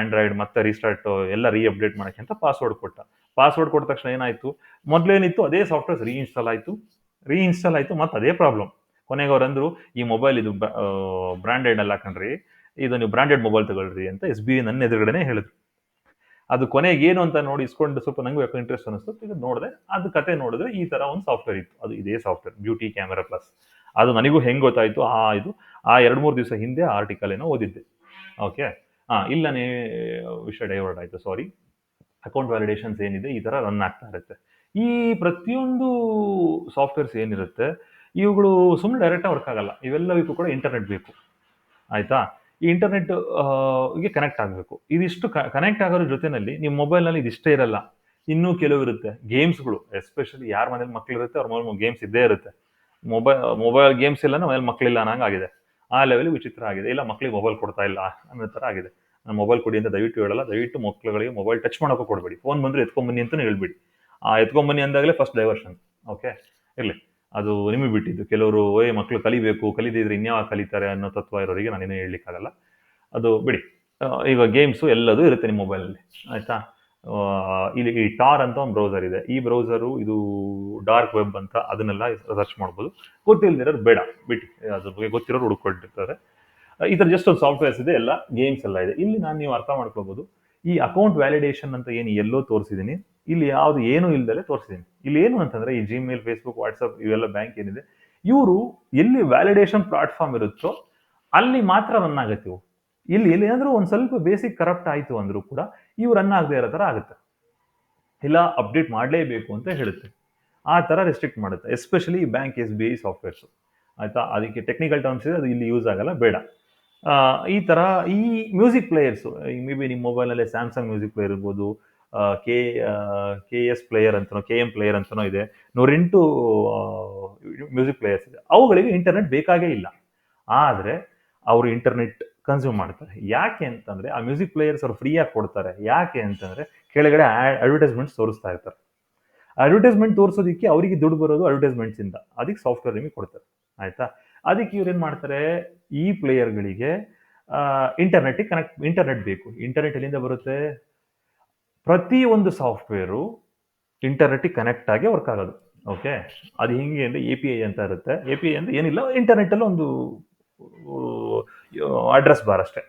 Speaker 1: ಆಂಡ್ರಾಯ್ಡ್ ಮತ್ತೆ ರೀಸ್ಟಾರ್ಟ್ ಎಲ್ಲ ರೀ ಅಪ್ಡೇಟ್ ಅಂತ ಪಾಸ್ವರ್ಡ್ ಕೊಟ್ಟ. ಪಾಸ್ವರ್ಡ್ ಕೊಟ್ಟ ತಕ್ಷಣ ಏನಾಯಿತು? ಮೊದಲೇನಿತ್ತು, ಅದೇ ಸಾಫ್ಟ್ವೇರ್ ರೀಇನ್ಸ್ಟಾಲ್ ಆಯಿತು. ರೀಇನ್ಸ್ಟಾಲ್ ಆಯಿತು ಮತ್ತೆ ಅದೇ ಪ್ರಾಬ್ಲಮ್ ಕೊನೆಗೆ ಅವ್ರು ಅಂದರು, ಈ ಮೊಬೈಲ್ ಇದು ಬ್ರ್ಯಾಂಡೆಡ್ ಅಲ್ಲ ಕಣ್ರಿ ಇದು ನೀವು ಬ್ರ್ಯಾಂಡೆಡ್ ಮೊಬೈಲ್ ತಗೊಳ್ರಿ ಅಂತ ಎಸ್ ಬಿ ಐ ನನ್ನ ಎದುರುಗಡೆನೇ ಹೇಳಿದ್ರು. ಅದು ಕೊನೆಗೆ ಏನು ಅಂತ ನೋಡಿ ಇಸ್ಕೊಂಡು ಸ್ವಲ್ಪ ನಂಗೆ ಯಾಕೆ ಇಂಟ್ರೆಸ್ಟ್ ಅನಿಸ್ತು ಇದು ನೋಡಿದೆ, ಅದು ಕತೆ ನೋಡಿದ್ರೆ ಈ ಥರ ಒಂದು ಸಾಫ್ಟ್ವೇರ್ ಇತ್ತು. ಅದು ಇದೇ ಸಾಫ್ಟ್ವೇರ್ ಬ್ಯೂಟಿ ಕ್ಯಾಮೆರಾ ಪ್ಲಸ್ ಅದು ನನಗೂ ಹೆಂಗೆ ಗೊತ್ತಾಯಿತು? ಆ, ಇದು, ಆ ಎರಡು ಮೂರು ದಿವಸ ಹಿಂದೆ ಆರ್ಟಿಕಲ್ ಏನೋ ಓದಿದ್ದೆ. ಓಕೆ ಹಾಂ ಇಲ್ಲನೇ ವಿಷಯ ಡೈವರ್ಟ್ ಆಯಿತು ಸಾರಿ ಅಕೌಂಟ್ ವ್ಯಾಲಿಡೇಷನ್ಸ್ ಏನಿದೆ, ಈ ಥರ ರನ್ ಆಗ್ತಾ ಇರುತ್ತೆ. ಈ ಪ್ರತಿಯೊಂದು ಸಾಫ್ಟ್ವೇರ್ಸ್ ಏನಿರುತ್ತೆ, ಇವುಗಳು ಸುಮ್ಮನೆ ಡೈರೆಕ್ಟಾಗಿ ವರ್ಕ್ ಆಗಲ್ಲ. ಇವೆಲ್ಲವಕ್ಕೂ ಕೂಡ ಇಂಟರ್ನೆಟ್ ಬೇಕು. ಆಯಿತಾ? ಈ ಇಂಟರ್ನೆಟ್ಗೆ ಕನೆಕ್ಟ್ ಆಗಬೇಕು. ಇದಿಷ್ಟು ಕನೆಕ್ಟ್ ಆಗೋದ್ರ ಜೊತೆನಲ್ಲಿ ನಿಮ್ಮ ಮೊಬೈಲ್ನಲ್ಲಿ ಇದಿಷ್ಟೇ ಇರಲ್ಲ. ಇನ್ನೂ ಕೆಲವು ಇರುತ್ತೆ. ಗೇಮ್ಸ್ಗಳು ಎಸ್ಪೆಷಲಿ ಯಾರ ಮನೇಲಿ ಮಕ್ಳು ಇರುತ್ತೆ, ಅವ್ರ ಮೊಬೈಲ್ ಗೇಮ್ಸ್ ಇದ್ದೇ ಇರುತ್ತೆ. ಮೊಬೈಲ್ ಮೊಬೈಲ್ ಗೇಮ್ಸ್ ಇಲ್ಲ ಮನೇಲಿ ಮಕ್ಕಳಿಲ್ಲ ಅನ್ನಂಗೆ ಆಗಿದೆ. ಆ ಲೆವೆಲ್ ವಿಚಿತ್ರ ಆಗಿದೆ. ಇಲ್ಲ, ಮಕ್ಳಿಗೆ ಮೊಬೈಲ್ ಕೊಡ್ತಾ ಇಲ್ಲ ಅನ್ನೋ ಥರ ಆಗಿದೆ. ನಾನು ಮೊಬೈಲ್ ಕೊಡಿ ಅಂತ ದಯವಿಟ್ಟು ಹೇಳಲ್ಲ. ದಯವಿಟ್ಟು ಮಕ್ಕಳುಗಳಿಗೆ ಮೊಬೈಲ್ ಟಚ್ ಮಾಡೋಕ್ಕೂ ಕೊಡಬೇಡಿ. ಫೋನ್ ಬಂದರೆ ಎತ್ಕೊಂಬನ್ನಿ ಅಂತಲೂ ಹೇಳ್ಬಿಡಿ. ಆ ಎತ್ಕೊಂಬನ್ನಿ ಅಂದಾಗಲೇ ಫಸ್ಟ್ ಡೈವರ್ಷನ್ ಓಕೆ ಇರಲಿ. ಅದು ನಿಮಗೆ ಬಿಟ್ಟಿದ್ದು. ಕೆಲವರು ಓಯ್ ಮಕ್ಕಳು ಕಲಿಬೇಕು, ಕಲಿದಿದ್ರೆ ಇನ್ಯಾವ ಕಲಿತಾರೆ ಅನ್ನೋ ತತ್ವ ಇರೋರಿಗೆ ನಾನೇನು ಹೇಳಲಿಕ್ಕಾಗಲ್ಲ. ಅದು ಬಿಡಿ. ಈಗ ಗೇಮ್ಸು ಎಲ್ಲದೂ ಇರುತ್ತೆ ನಿಮ್ಮ ಮೊಬೈಲಲ್ಲಿ ಆಯಿತಾ? ಇಲ್ಲಿ ಈ ಟಾರ್ ಅಂತ ಒಂದು ಬ್ರೌಸರ್ ಇದೆ. ಈ ಬ್ರೌಸರು ಇದು ಡಾರ್ಕ್ ವೆಬ್ ಅಂತ ಅದನ್ನೆಲ್ಲ ಸರ್ಚ್ ಮಾಡ್ಬೋದು. ಗೊತ್ತಿಲ್ಲದಿರೋದು ಬೇಡ ಬಿಟ್ಟು ಅದ್ರ ಬಗ್ಗೆ ಗೊತ್ತಿರೋರು ಹುಡುಕೊಂಡಿರ್ತಾರೆ ಈ ಥರ ಜಸ್ಟ್ ಒಂದು ಸಾಫ್ಟ್ವೇರ್ಸ್ ಇದೆ, ಎಲ್ಲ ಗೇಮ್ಸ್ ಎಲ್ಲ ಇದೆ. ಇಲ್ಲಿ ನಾನು ನೀವು ಅರ್ಥ ಮಾಡ್ಕೋಬೋದು ಈ ಅಕೌಂಟ್ ವ್ಯಾಲಿಡೇಷನ್ ಅಂತ ಏನು ಎಲ್ಲೋ ತೋರಿಸಿದ್ದೀನಿ. ಇಲ್ಲಿ ಯಾವುದು ಏನೂ ಇಲ್ಲದೆ ತೋರಿಸಿದ್ದೀನಿ ಇಲ್ಲಿ ಏನು ಅಂತಂದ್ರೆ ಈ ಜಿಮೇಲ್ ಫೇಸ್ಬುಕ್ ವಾಟ್ಸಪ್ ಇವೆಲ್ಲ ಬ್ಯಾಂಕ್ ಏನಿದೆ, ಇವರು ಎಲ್ಲಿ ವ್ಯಾಲಿಡೇಷನ್ ಪ್ಲಾಟ್ಫಾರ್ಮ್ ಇರುತ್ತೋ ಅಲ್ಲಿ ಮಾತ್ರ ರನ್ ಆಗುತ್ತೆ ಇಲ್ಲಿ ಎಲ್ಲಿ ಏನಾದರೂ ಒಂದು ಸ್ವಲ್ಪ ಬೇಸಿಕ್ ಕರಪ್ಟ್ ಆಯಿತು ಅಂದರೂ ಕೂಡ ಇವು ರನ್ ಆಗದೆ ಇರೋ ಥರ ಆಗುತ್ತೆ. ಇಲ್ಲ ಅಪ್ಡೇಟ್ ಮಾಡಲೇಬೇಕು ಅಂತ ಹೇಳುತ್ತೆ. ಆ ಥರ ರೆಸ್ಟ್ರಿಕ್ಟ್ ಮಾಡುತ್ತೆ. Especially bank S B I softwares ಆಯಿತಾ? ಅದಕ್ಕೆ ಟೆಕ್ನಿಕಲ್ ಟರ್ಮ್ಸ್ ಇದೆ ಅದು ಇಲ್ಲಿ ಯೂಸ್ ಆಗಲ್ಲ, ಬೇಡ. ಈ ಥರ ಈ ಮ್ಯೂಸಿಕ್ ಪ್ಲೇಯರ್ಸು ಮೇ ಬಿ ನಿಮ್ಮ ಮೊಬೈಲಲ್ಲೇ ಸ್ಯಾಮ್ಸಂಗ್ ಮ್ಯೂಸಿಕ್ ಪ್ಲೇಯರ್ ಇರ್ಬೋದು ಕೆ ಕೆ ಎಸ್ ಪ್ಲೇಯರ್ ಅಂತನೋ ಕೆ ಎಂ ಪ್ಲೇಯರ್ ಅಂತನೋ ಇದೆ. ನೂರೆಂಟು ಮ್ಯೂಸಿಕ್ ಪ್ಲೇಯರ್ಸ್ ಇದೆ. ಅವುಗಳಿಗೆ ಇಂಟರ್ನೆಟ್ ಬೇಕಾಗೇ ಇಲ್ಲ. ಆದರೆ ಅವರು ಇಂಟರ್ನೆಟ್ ಕನ್ಸ್ಯೂಮ್ ಮಾಡ್ತಾರೆ. ಯಾಕೆ ಅಂತಂದರೆ, ಆ ಮ್ಯೂಸಿಕ್ ಪ್ಲೇಯರ್ಸ್ ಅವ್ರು ಫ್ರೀಯಾಗಿ ಕೊಡ್ತಾರೆ. ಯಾಕೆ ಅಂತಂದರೆ, ಕೆಳಗಡೆ ಅಡ್ವರ್ಟೈಸ್ಮೆಂಟ್ಸ್ ತೋರಿಸ್ತಾ ಇರ್ತಾರೆ. ಅಡ್ವರ್ಟೈಸ್ಮೆಂಟ್ ತೋರಿಸೋದಕ್ಕೆ ಅವರಿಗೆ ದುಡ್ಡು ಬರೋದು ಅಡ್ವರ್ಟೈಸ್ಮೆಂಟ್ಸಿಂದ ಅದಕ್ಕೆ ಸಾಫ್ಟ್ವೇರ್ ನಿಮಗೆ ಕೊಡ್ತಾರೆ. ಆಯಿತಾ? ಅದಕ್ಕೆ ಇವ್ರು ಏನು ಮಾಡ್ತಾರೆ? ಈ ಪ್ಲೇಯರ್ಗಳಿಗೆ ಇಂಟರ್ನೆಟ್ಟಿಗೆ ಕನೆಕ್ಟ್ ಇಂಟರ್ನೆಟ್ ಬೇಕು. ಇಂಟರ್ನೆಟ್ ಎಲ್ಲಿಂದ ಬರುತ್ತೆ? ಪ್ರತಿ ಒಂದು ಸಾಫ್ಟ್ವೇರು ಇಂಟರ್ನೆಟ್ಟಿಗೆ ಕನೆಕ್ಟ್ ಆಗಿ ವರ್ಕ್ ಆಗೋದು. ಓಕೆ ಅದು ಹಿಂಗೆ ಅಂದರೆ ಎ ಪಿ ಐ ಅಂತ ಇರುತ್ತೆ. ಎ ಪಿ ಐ ಅಂದರೆ ಏನಿಲ್ಲ ಇಂಟರ್ನೆಟ್ಟಲ್ಲಿ ಒಂದು ಅಡ್ರೆಸ್ ಬಾರ್ ಅಷ್ಟೇ.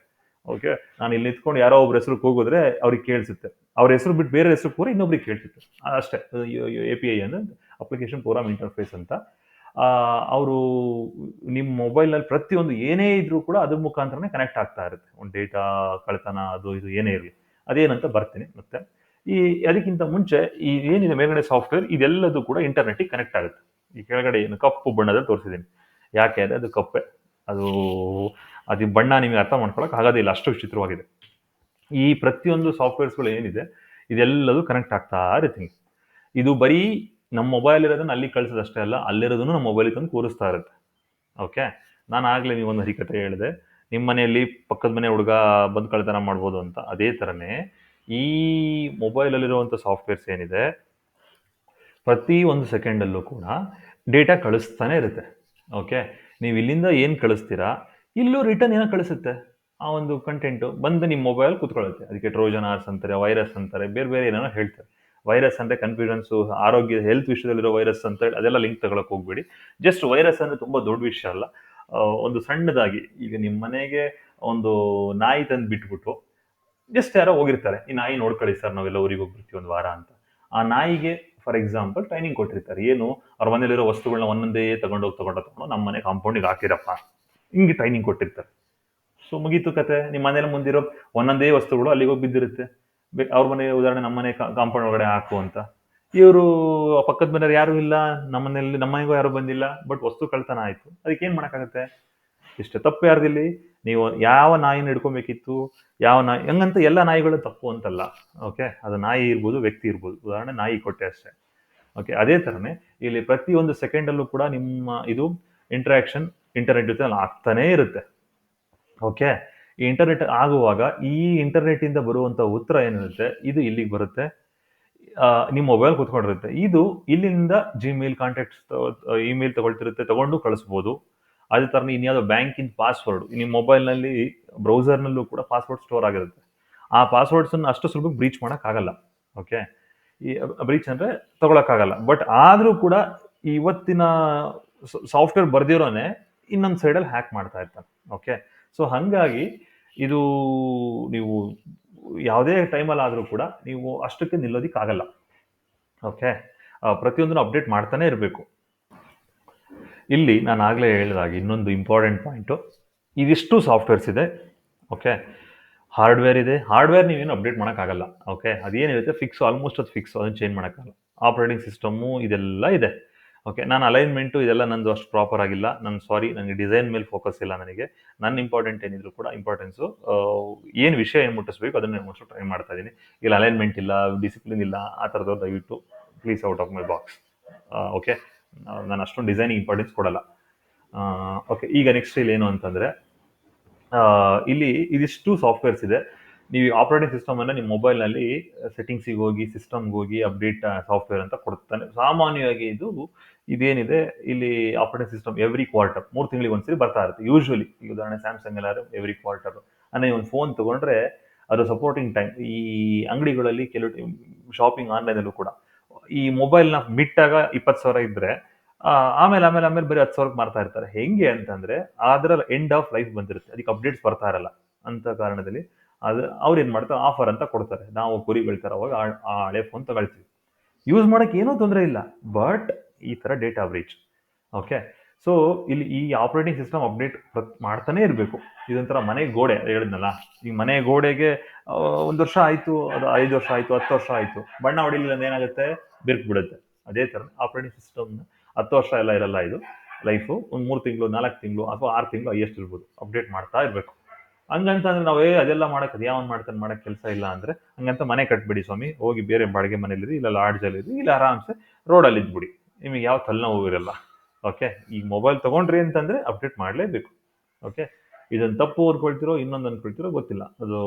Speaker 1: ಓಕೆ ನಾನು ಇಲ್ಲಿ ನಿಂತ್ಕೊಂಡು ಯಾರೋ ಒಬ್ರ ಹೆಸರು ಹೋಗಿದ್ರೆ ಅವ್ರಿಗೆ ಕೇಳಿಸುತ್ತೆ. ಅವ್ರ ಹೆಸರು ಬಿಟ್ಟು ಬೇರೆ ಹೆಸರು ಕೂಡ ಇನ್ನೊಬ್ರಿಗೆ ಕೇಳಿಸುತ್ತೆ. ಅಷ್ಟೇ. ಎ ಪಿ ಐ ಅಂದರೆ ಅಪ್ಲಿಕೇಶನ್ ಪ್ರೋಗ್ರಾಮ್ ಇಂಟರ್ಫೇಸ್ ಅಂತ. ಅವರು ನಿಮ್ಮ ಮೊಬೈಲ್ನಲ್ಲಿ ಪ್ರತಿಯೊಂದು ಏನೇ ಇದ್ರೂ ಕೂಡ ಅದ್ರ ಮುಖಾಂತರನೇ ಕನೆಕ್ಟ್ ಆಗ್ತಾ ಇರುತ್ತೆ. ಒಂದು ಡೇಟಾ ಕಳ್ತನ ಅದು ಇದು ಏನೇ ಇರಲಿ. ಅದೇನಂತ ಬರ್ತೀನಿ ಮತ್ತೆ. ಈ ಅದಕ್ಕಿಂತ ಮುಂಚೆ ಈ ಏನಿದೆ ಮೇಲ್ಗಡೆ ಸಾಫ್ಟ್ವೇರ್ ಇದೆಲ್ಲದೂ ಕೂಡ ಇಂಟರ್ನೆಟ್ಟಿಗೆ ಕನೆಕ್ಟ್ ಆಗುತ್ತೆ. ಈ ಕೆಳಗಡೆ ಏನು ಕಪ್ಪು ಬಣ್ಣದಲ್ಲಿ ತೋರಿಸಿದ್ದೀನಿ. ಯಾಕೆ ಅಂದರೆ ಅದು ಕಪ್ಪೆ. ಅದು ಅದು ಬಣ್ಣ ನಿಮಗೆ ಅರ್ಥ ಮಾಡ್ಕೊಳಕ್ಕೆ ಆಗೋದಿಲ್ಲ ಅಷ್ಟು ವಿಚಿತ್ರವಾಗಿದೆ. ಈ ಪ್ರತಿಯೊಂದು ಸಾಫ್ಟ್ವೇರ್ಸ್ಗಳು ಏನಿದೆ, ಇದೆಲ್ಲದೂ ಕನೆಕ್ಟ್ ಆಗ್ತಾ ಇರುತ್ತೆ. ಇದು ಬರೀ ನಮ್ಮ ಮೊಬೈಲ್ ಇರೋದನ್ನು ಅಲ್ಲಿ ಕಳಿಸೋದಷ್ಟೇ ಅಲ್ಲ, ಅಲ್ಲಿರೋದನ್ನು ನಮ್ಮ ಮೊಬೈಲಿಗೆ ತಂದು ಕೂರಿಸ್ತಾ ಇರುತ್ತೆ. ಓಕೆ ನಾನು ಆಗಲೇ ನೀವೊಂದು ಹರಿಕತೆ ಹೇಳಿದೆ. ನಿಮ್ಮ ಮನೆಯಲ್ಲಿ ಪಕ್ಕದ ಮನೆ ಹುಡುಗ ಬಂದು ಕಳ್ತನ ಮಾಡ್ಬೋದು ಅಂತ ಅದೇ ಥರನೇ ಈ ಮೊಬೈಲಲ್ಲಿರುವಂಥ ಸಾಫ್ಟ್ವೇರ್ಸ್ ಏನಿದೆ, ಪ್ರತಿ ಒಂದು ಸೆಕೆಂಡಲ್ಲೂ ಕೂಡ ಡೇಟಾ ಕಳಿಸ್ತಾನೆ ಇರುತ್ತೆ. ಓಕೆ ನೀವು ಇಲ್ಲಿಂದ ಏನು ಕಳಿಸ್ತೀರಾ? ಇಲ್ಲೂ ರಿಟರ್ನ್ ಏನೋ ಕಳಿಸುತ್ತೆ. ಆ ಒಂದು ಕಂಟೆಂಟು ಬಂದು ನಿಮ್ಮ ಮೊಬೈಲ್ ಕೂತ್ಕೊಳ್ಳುತ್ತೆ. ಅದಕ್ಕೆ ಟ್ರೋಜನ್ ಆರ್ಸ್ ಅಂತಾರೆ ವೈರಸ್ ಅಂತಾರೆ, ಬೇರೆ ಬೇರೆ ಏನೇನೋ ಹೇಳ್ತಾರೆ. ವೈರಸ್ ಅಂದರೆ ಕನ್ಫ್ಯೂಷನ್ಸು ಆರೋಗ್ಯ ಹೆಲ್ತ್ ವಿಷಯದಲ್ಲಿರೋ ವೈರಸ್ ಅಂತ ಹೇಳಿ ಅದೆಲ್ಲ ಲಿಂಕ್ ತಗೊಳಕ್ಕೆ ಹೋಗ್ಬೇಡಿ. ಜಸ್ಟ್ ವೈರಸ್ ಅಂದರೆ ತುಂಬ ದೊಡ್ಡ ವಿಷಯ ಅಲ್ಲ. ಒಂದು ಸಣ್ಣದಾಗಿ ಈಗ ನಿಮ್ಮ ಮನೆಗೆ ಒಂದು ನಾಯಿ ತಂದು ಬಿಟ್ಬಿಟ್ಟು ಜಸ್ಟ್ ಯಾರೋ ಹೋಗಿರ್ತಾರೆ, ಈ ನಾಯಿ ನೋಡ್ಕೊಳ್ಳಿ ಸರ್, ನಾವೆಲ್ಲ ಊರಿಗೆ ಹೋಗ್ಬಿಡ್ತೀವಿ ಒಂದು ವಾರ ಅಂತ. ಆ ನಾಯಿಗೆ ಫಾರ್ ಎಕ್ಸಾಂಪಲ್ ಟ್ರೈನಿಂಗ್ ಕೊಟ್ಟಿರ್ತಾರೆ, ಏನು ಅವ್ರ ಮನೇಲಿರೋ ವಸ್ತುಗಳನ್ನ ಒಂದೊಂದೇ ತಗೊಂಡೋಗಿ ತಗೊಂಡು ತಗೊಂಡು ನಮ್ಮ ಮನೆ ಕಾಂಪೌಂಡಿಗೆ ಹಾಕಿರಪ್ಪ. ಹಿಂಗೆ ಟ್ರೈನಿಂಗ್ ಕೊಟ್ಟಿರ್ತಾರೆ. ಸೊ ಮುಗೀತು ಕತೆ ನಿಮ್ಮ ಮನೇಲಿ ಮುಂದಿರೋ ಒಂದೊಂದೇ ವಸ್ತುಗಳು ಅಲ್ಲಿಗೆ ಹೋಗಿ ಬಿದ್ದಿರುತ್ತೆ ಅವ್ರ ಮನೆ, ಉದಾಹರಣೆ ನಮ್ಮ ಮನೆ ಕಾಂಪೌಂಡ್ ಒಳಗಡೆ ಹಾಕು ಅಂತ. ಇವರು ಪಕ್ಕದ ಮನೆಯವ್ರು ಯಾರು ಇಲ್ಲ ನಮ್ಮ ಮನೆಯಲ್ಲಿ ನಮ್ಮ ಮನೆಗೂ ಯಾರು ಬಂದಿಲ್ಲ ಬಟ್ ವಸ್ತು ಕಳ್ತನ ಆಯ್ತು. ಅದಕ್ಕೆ ಏನ್ ಮಾಡಕ್ಕಾಗತ್ತೆ? ಇಷ್ಟೇ ತಪ್ಪು ಯಾರ್ದಿಲ್ಲಿ? ನೀವು ಯಾವ ನಾಯಿನ ಹಿಡ್ಕೊಬೇಕಿತ್ತು? ಯಾವ ನಾಯಿ ಹಂಗಂತ ಎಲ್ಲ ನಾಯಿಗಳು ತಪ್ಪು ಅಂತಲ್ಲ ಓಕೆ ಅದು ನಾಯಿ ಇರ್ಬೋದು, ವ್ಯಕ್ತಿ ಇರ್ಬೋದು. ಉದಾಹರಣೆ, ನಾಯಿ ಕೊಟ್ಟೆ ಅಷ್ಟೇ ಓಕೆ ಅದೇ ಥರನೇ ಇಲ್ಲಿ ಪ್ರತಿಯೊಂದು ಸೆಕೆಂಡಲ್ಲೂ ಕೂಡ ನಿಮ್ಮ ಇದು ಇಂಟ್ರಾಕ್ಷನ್ ಇಂಟರ್ನೆಟ್ ಜೊತೆ ಆಗ್ತಾನೇ ಇರುತ್ತೆ ಓಕೆ ಈ ಇಂಟರ್ನೆಟ್ ಆಗುವಾಗ ಈ ಇಂಟರ್ನೆಟ್ ಇಂದ ಬರುವಂತ ಉತ್ತರ ಏನಿರುತ್ತೆ? ಇದು ಇಲ್ಲಿಗೆ ಬರುತ್ತೆ. ನಿಮ್ಮ ಮೊಬೈಲ್ ಕೂತ್ಕೊಂಡಿರುತ್ತೆ. ಇದು ಇಲ್ಲಿಂದ ಜಿಮೇಲ್ ಕಾಂಟ್ಯಾಕ್ಟ್ಸ್ ಇಮೇಲ್ ತಗೊಳ್ತಿರುತ್ತೆ, ತಗೊಂಡು ಕಳಿಸ್ಬೋದು. ಅದೇ ಥರನೇ ಇನ್ಯಾವುದೋ ಬ್ಯಾಂಕಿನ ಪಾಸ್ವರ್ಡ್ ನಿಮ್ಮ ಮೊಬೈಲ್ನಲ್ಲಿ ಬ್ರೌಸರ್ನಲ್ಲೂ ಕೂಡ ಪಾಸ್ವರ್ಡ್ ಸ್ಟೋರ್ ಆಗಿರುತ್ತೆ. ಆ ಪಾಸ್ವರ್ಡ್ಸನ್ನು ಅಷ್ಟು ಸ್ವಲ್ಪ ಬ್ರೀಚ್ ಮಾಡೋಕ್ಕಾಗಲ್ಲ ಓಕೆ ಈ ಬ್ರೀಚ್ ಅಂದರೆ ತಗೊಳಕ್ಕಾಗಲ್ಲ. ಬಟ್ ಆದರೂ ಕೂಡ ಇವತ್ತಿನ ಸಾಫ್ಟ್ವೇರ್ ಬರೆದಿರೋನೆ ಇನ್ನೊಂದು ಸೈಡಲ್ಲಿ ಹ್ಯಾಕ್ ಮಾಡ್ತಾ ಇರ್ತಾನೆ ಓಕೆ ಸೊ ಹಾಗಾಗಿ ಇದು ನೀವು ಯಾವುದೇ ಟೈಮಲ್ಲಿ ಆದರೂ ಕೂಡ ನೀವು ಅಷ್ಟಕ್ಕೆ ನಿಲ್ಲೋದಕ್ಕಾಗಲ್ಲ. ಓಕೆ ಪ್ರತಿಯೊಂದನ್ನು ಅಪ್ಡೇಟ್ ಮಾಡ್ತಾನೆ ಇರಬೇಕು. ಇಲ್ಲಿ ನಾನು ಆಗಲೇ ಹೇಳಿದಾಗ ಇನ್ನೊಂದು ಇಂಪಾರ್ಟೆಂಟ್ ಪಾಯಿಂಟು ಇದಿಷ್ಟು ಸಾಫ್ಟ್ವೇರ್ಸ್ ಇದೆ. ಓಕೆ ಹಾರ್ಡ್ವೇರ್ ಇದೆ. ಹಾರ್ಡ್ವೇರ್ ನೀವೇನು ಅಪ್ಡೇಟ್ ಮಾಡೋಕ್ಕಾಗಲ್ಲ. ಓಕೆ ಅದೇನಿರುತ್ತೆ? ಫಿಕ್ಸ್ ಆಲ್ಮೋಸ್ಟ್ ಅದು ಫಿಕ್ಸ್ ಅದನ್ನು ಚೇಂಜ್ ಮಾಡೋಕ್ಕಾಗಲ್ಲ. ಆಪ್ರೇಟಿಂಗ್ ಸಿಸ್ಟಮು ಇದೆಲ್ಲ ಇದೆ. ಓಕೆ ನಾನು ಅಲೈನ್ಮೆಂಟು ಇದೆಲ್ಲ ನಂದು ಅಷ್ಟು ಪ್ರಾಪರ್ ಆಗಿಲ್ಲ. ನಾನು ಸಾರಿ ನನಗೆ ಡಿಸೈನ್ ಮೇಲೆ ಫೋಕಸ್ ಇಲ್ಲ ನನಗೆ. ನನ್ನ ಇಂಪಾರ್ಟೆಂಟ್ ಏನಿದ್ರು ಕೂಡ ಇಂಪಾರ್ಟೆನ್ಸು ಏನು ವಿಷಯ ಏನು ಮುಟ್ಟಿಸ್ಬೇಕು ಅದನ್ನು ಮುಟ್ಟಿಸೋ ಟ್ರೈ ಮಾಡ್ತಾ ಇದ್ದೀನಿ. ಇಲ್ಲ ಅಲೈನ್ಮೆಂಟ್ ಇಲ್ಲ ಡಿಸಿಪ್ಲಿನ್ ಇಲ್ಲ, ಆ ಥರದವ್ರು ದಯವಿಟ್ಟು please out of my box okay ನಾನು ಅಷ್ಟೊಂದು ಡಿಸೈನಿಂಗ್ ಇಂಪಾರ್ಟೆನ್ಸ್ ಕೊಡಲ್ಲ. ಓಕೆ ಈಗ ನೆಕ್ಸ್ಟ್ ಇಲ್ಲಿ ಏನು ಅಂತಂದರೆ ಇಲ್ಲಿ ಇದಿಷ್ಟು ಸಾಫ್ಟ್ವೇರ್ಸ್ ಇದೆ. ನೀವು ಆಪರೇಟಿಂಗ್ ಸಿಸ್ಟಮ್ ಅನ್ನ ನಿಮ್ಮ ಮೊಬೈಲ್ನಲ್ಲಿ ಸೆಟ್ಟಿಂಗ್ಸಿಗೆ ಹೋಗಿ ಸಿಸ್ಟಮ್ಗೆ ಹೋಗಿ ಅಪ್ಡೇಟ್ ಸಾಫ್ಟ್ವೇರ್ ಅಂತ ಕೊಡ್ತಾನೆ ಸಾಮಾನ್ಯವಾಗಿ ಇದು, ಇದೇನಿದೆ, ಇಲ್ಲಿ ಆಪರೇಟಿಂಗ್ ಸಿಸ್ಟಮ್ ಎವ್ರಿ ಕ್ವಾರ್ಟರ್ ಮೂರು ತಿಂಗಳಿಗೆ ಒಂದ್ಸರಿ ಬರ್ತಾ ಇರುತ್ತೆ. ಯೂಶ್ವಲಿ ಈಗ ಉದಾಹರಣೆ ಸ್ಯಾಮ್ಸಂಗ್ ಎಲ್ಲಾರು ಎವ್ರಿ ಕ್ವಾರ್ಟರ್ ಅಂದರೆ ಒಂದು ಫೋನ್ ತಗೊಂಡ್ರೆ ಅದು ಸಪೋರ್ಟಿಂಗ್ ಟೈಮ್ ಈ ಅಂಗಡಿಗಳಲ್ಲಿ ಕೆಲವು ಶಾಪಿಂಗ್ ಆನ್ಲೈನಲ್ಲೂ ಕೂಡ. ಈ ಮೊಬೈಲ್ನ ಮಿಟ್ಟಾಗ ಇಪ್ಪತ್ತು ಸಾವಿರ ಇದ್ದರೆ ಆಮೇಲೆ ಆಮೇಲೆ ಆಮೇಲೆ ಬರೀ ಹತ್ತು ಸಾವಿರಕ್ಕೆ ಮಾರ್ತಾ ಇರ್ತಾರೆ. ಹೆಂಗೆ ಅಂತಂದ್ರೆ ಅದರ ಎಂಡ್ ಆಫ್ ಲೈಫ್ ಬಂದಿರುತ್ತೆ. ಅದಕ್ಕೆ ಅಪ್ಡೇಟ್ಸ್ ಬರ್ತಾ ಇರಲ್ಲ. ಅಂತ ಕಾರಣದಲ್ಲಿ ಅದು ಅವ್ರು ಏನು ಮಾಡ್ತಾರೆ ಆಫರ್ ಅಂತ ಕೊಡ್ತಾರೆ. ನಾವು ಕುರಿ ಬೆಳಿತಾರೆ ಅವಾಗ ಆ- ಹಳೆ ಫೋನ್ ತಗೊಳ್ತೀವಿ. ಯೂಸ್ ಮಾಡೋಕೆ ಏನೂ ತೊಂದರೆ ಇಲ್ಲ ಬಟ್ ಈ ಥರ ಡೇಟಾ ಬ್ರೀಚ್ ಓಕೆ ಸೊ ಇಲ್ಲಿ ಈ ಆಪರೇಟಿಂಗ್ ಸಿಸ್ಟಮ್ ಅಪ್ಡೇಟ್ ಮಾಡ್ತಾನೆ ಇರಬೇಕು. ಇದೊಂಥರ ಮನೆ ಗೋಡೆ, ಹೇಳಿದ್ನಲ್ಲ? ಈ ಮನೆ ಗೋಡೆಗೆ ಒಂದು ವರ್ಷ ಆಯಿತು, ಅದು ಐದು ವರ್ಷ ಆಯಿತು, ಹತ್ತು ವರ್ಷ ಆಯಿತು. ಬಣ್ಣ ಹೊಡಿಲಿಲ್ಲ ಏನಾಗುತ್ತೆ? ಬಿರುಕು ಬಿಡುತ್ತೆ ಅದೇ ಥರ ಆಪರೇಟಿಂಗ್ ಸಿಸ್ಟಮ್ ಹತ್ತು ವರ್ಷ ಎಲ್ಲ ಇರಲ್ಲ ಇದು. ಲೈಫು ಒಂದು ಮೂರು ತಿಂಗಳು, ನಾಲ್ಕು ತಿಂಗಳು, ಅಥವಾ ಆರು ತಿಂಗಳು ಎಷ್ಟು ಇರ್ಬೋದು. ಅಪ್ಡೇಟ್ ಮಾಡ್ತಾ ಇರಬೇಕು. ಹಂಗಂತ ಅಂದ್ರೆ ನಾವು ಏ, ಅದೆಲ್ಲ ಮಾಡಕ್ಕೆ ಅದು ಯಾವನ್ ಮಾಡ್ತಾನೆ, ಮಾಡಕ್ ಕೆಲಸ ಇಲ್ಲ ಅಂದ್ರೆ ಹಂಗಂತ ಮನೆ ಕಟ್ಬಿಡಿ ಸ್ವಾಮಿ. ಹೋಗಿ ಬೇರೆ ಬಾಡಿಗೆ ಮನೇಲಿರಿ, ಇಲ್ಲ ಲಾಡ್ಜಲ್ಲಿರಿ ಇಲ್ಲ ಆರಾಮ್ಸೆ ರೋಡಲ್ಲಿ ಇದ್ಬಿಡಿ. ನಿಮಗೆ ಯಾವ ತಲೆನೋವು ಇರಲ್ಲ. ಓಕೆ ಈಗ ಮೊಬೈಲ್ ತಗೊಂಡ್ರಿ ಅಂತಂದ್ರೆ ಅಪ್ಡೇಟ್ ಮಾಡಲೇಬೇಕು. ಓಕೆ ಇದನ್ನು ತಪ್ಪು ಓದ್ಕೊಳ್ತಿರೋ, ಇನ್ನೊಂದು ಅನ್ಕೊಳ್ತಿರೋ ಗೊತ್ತಿಲ್ಲ. ಅದು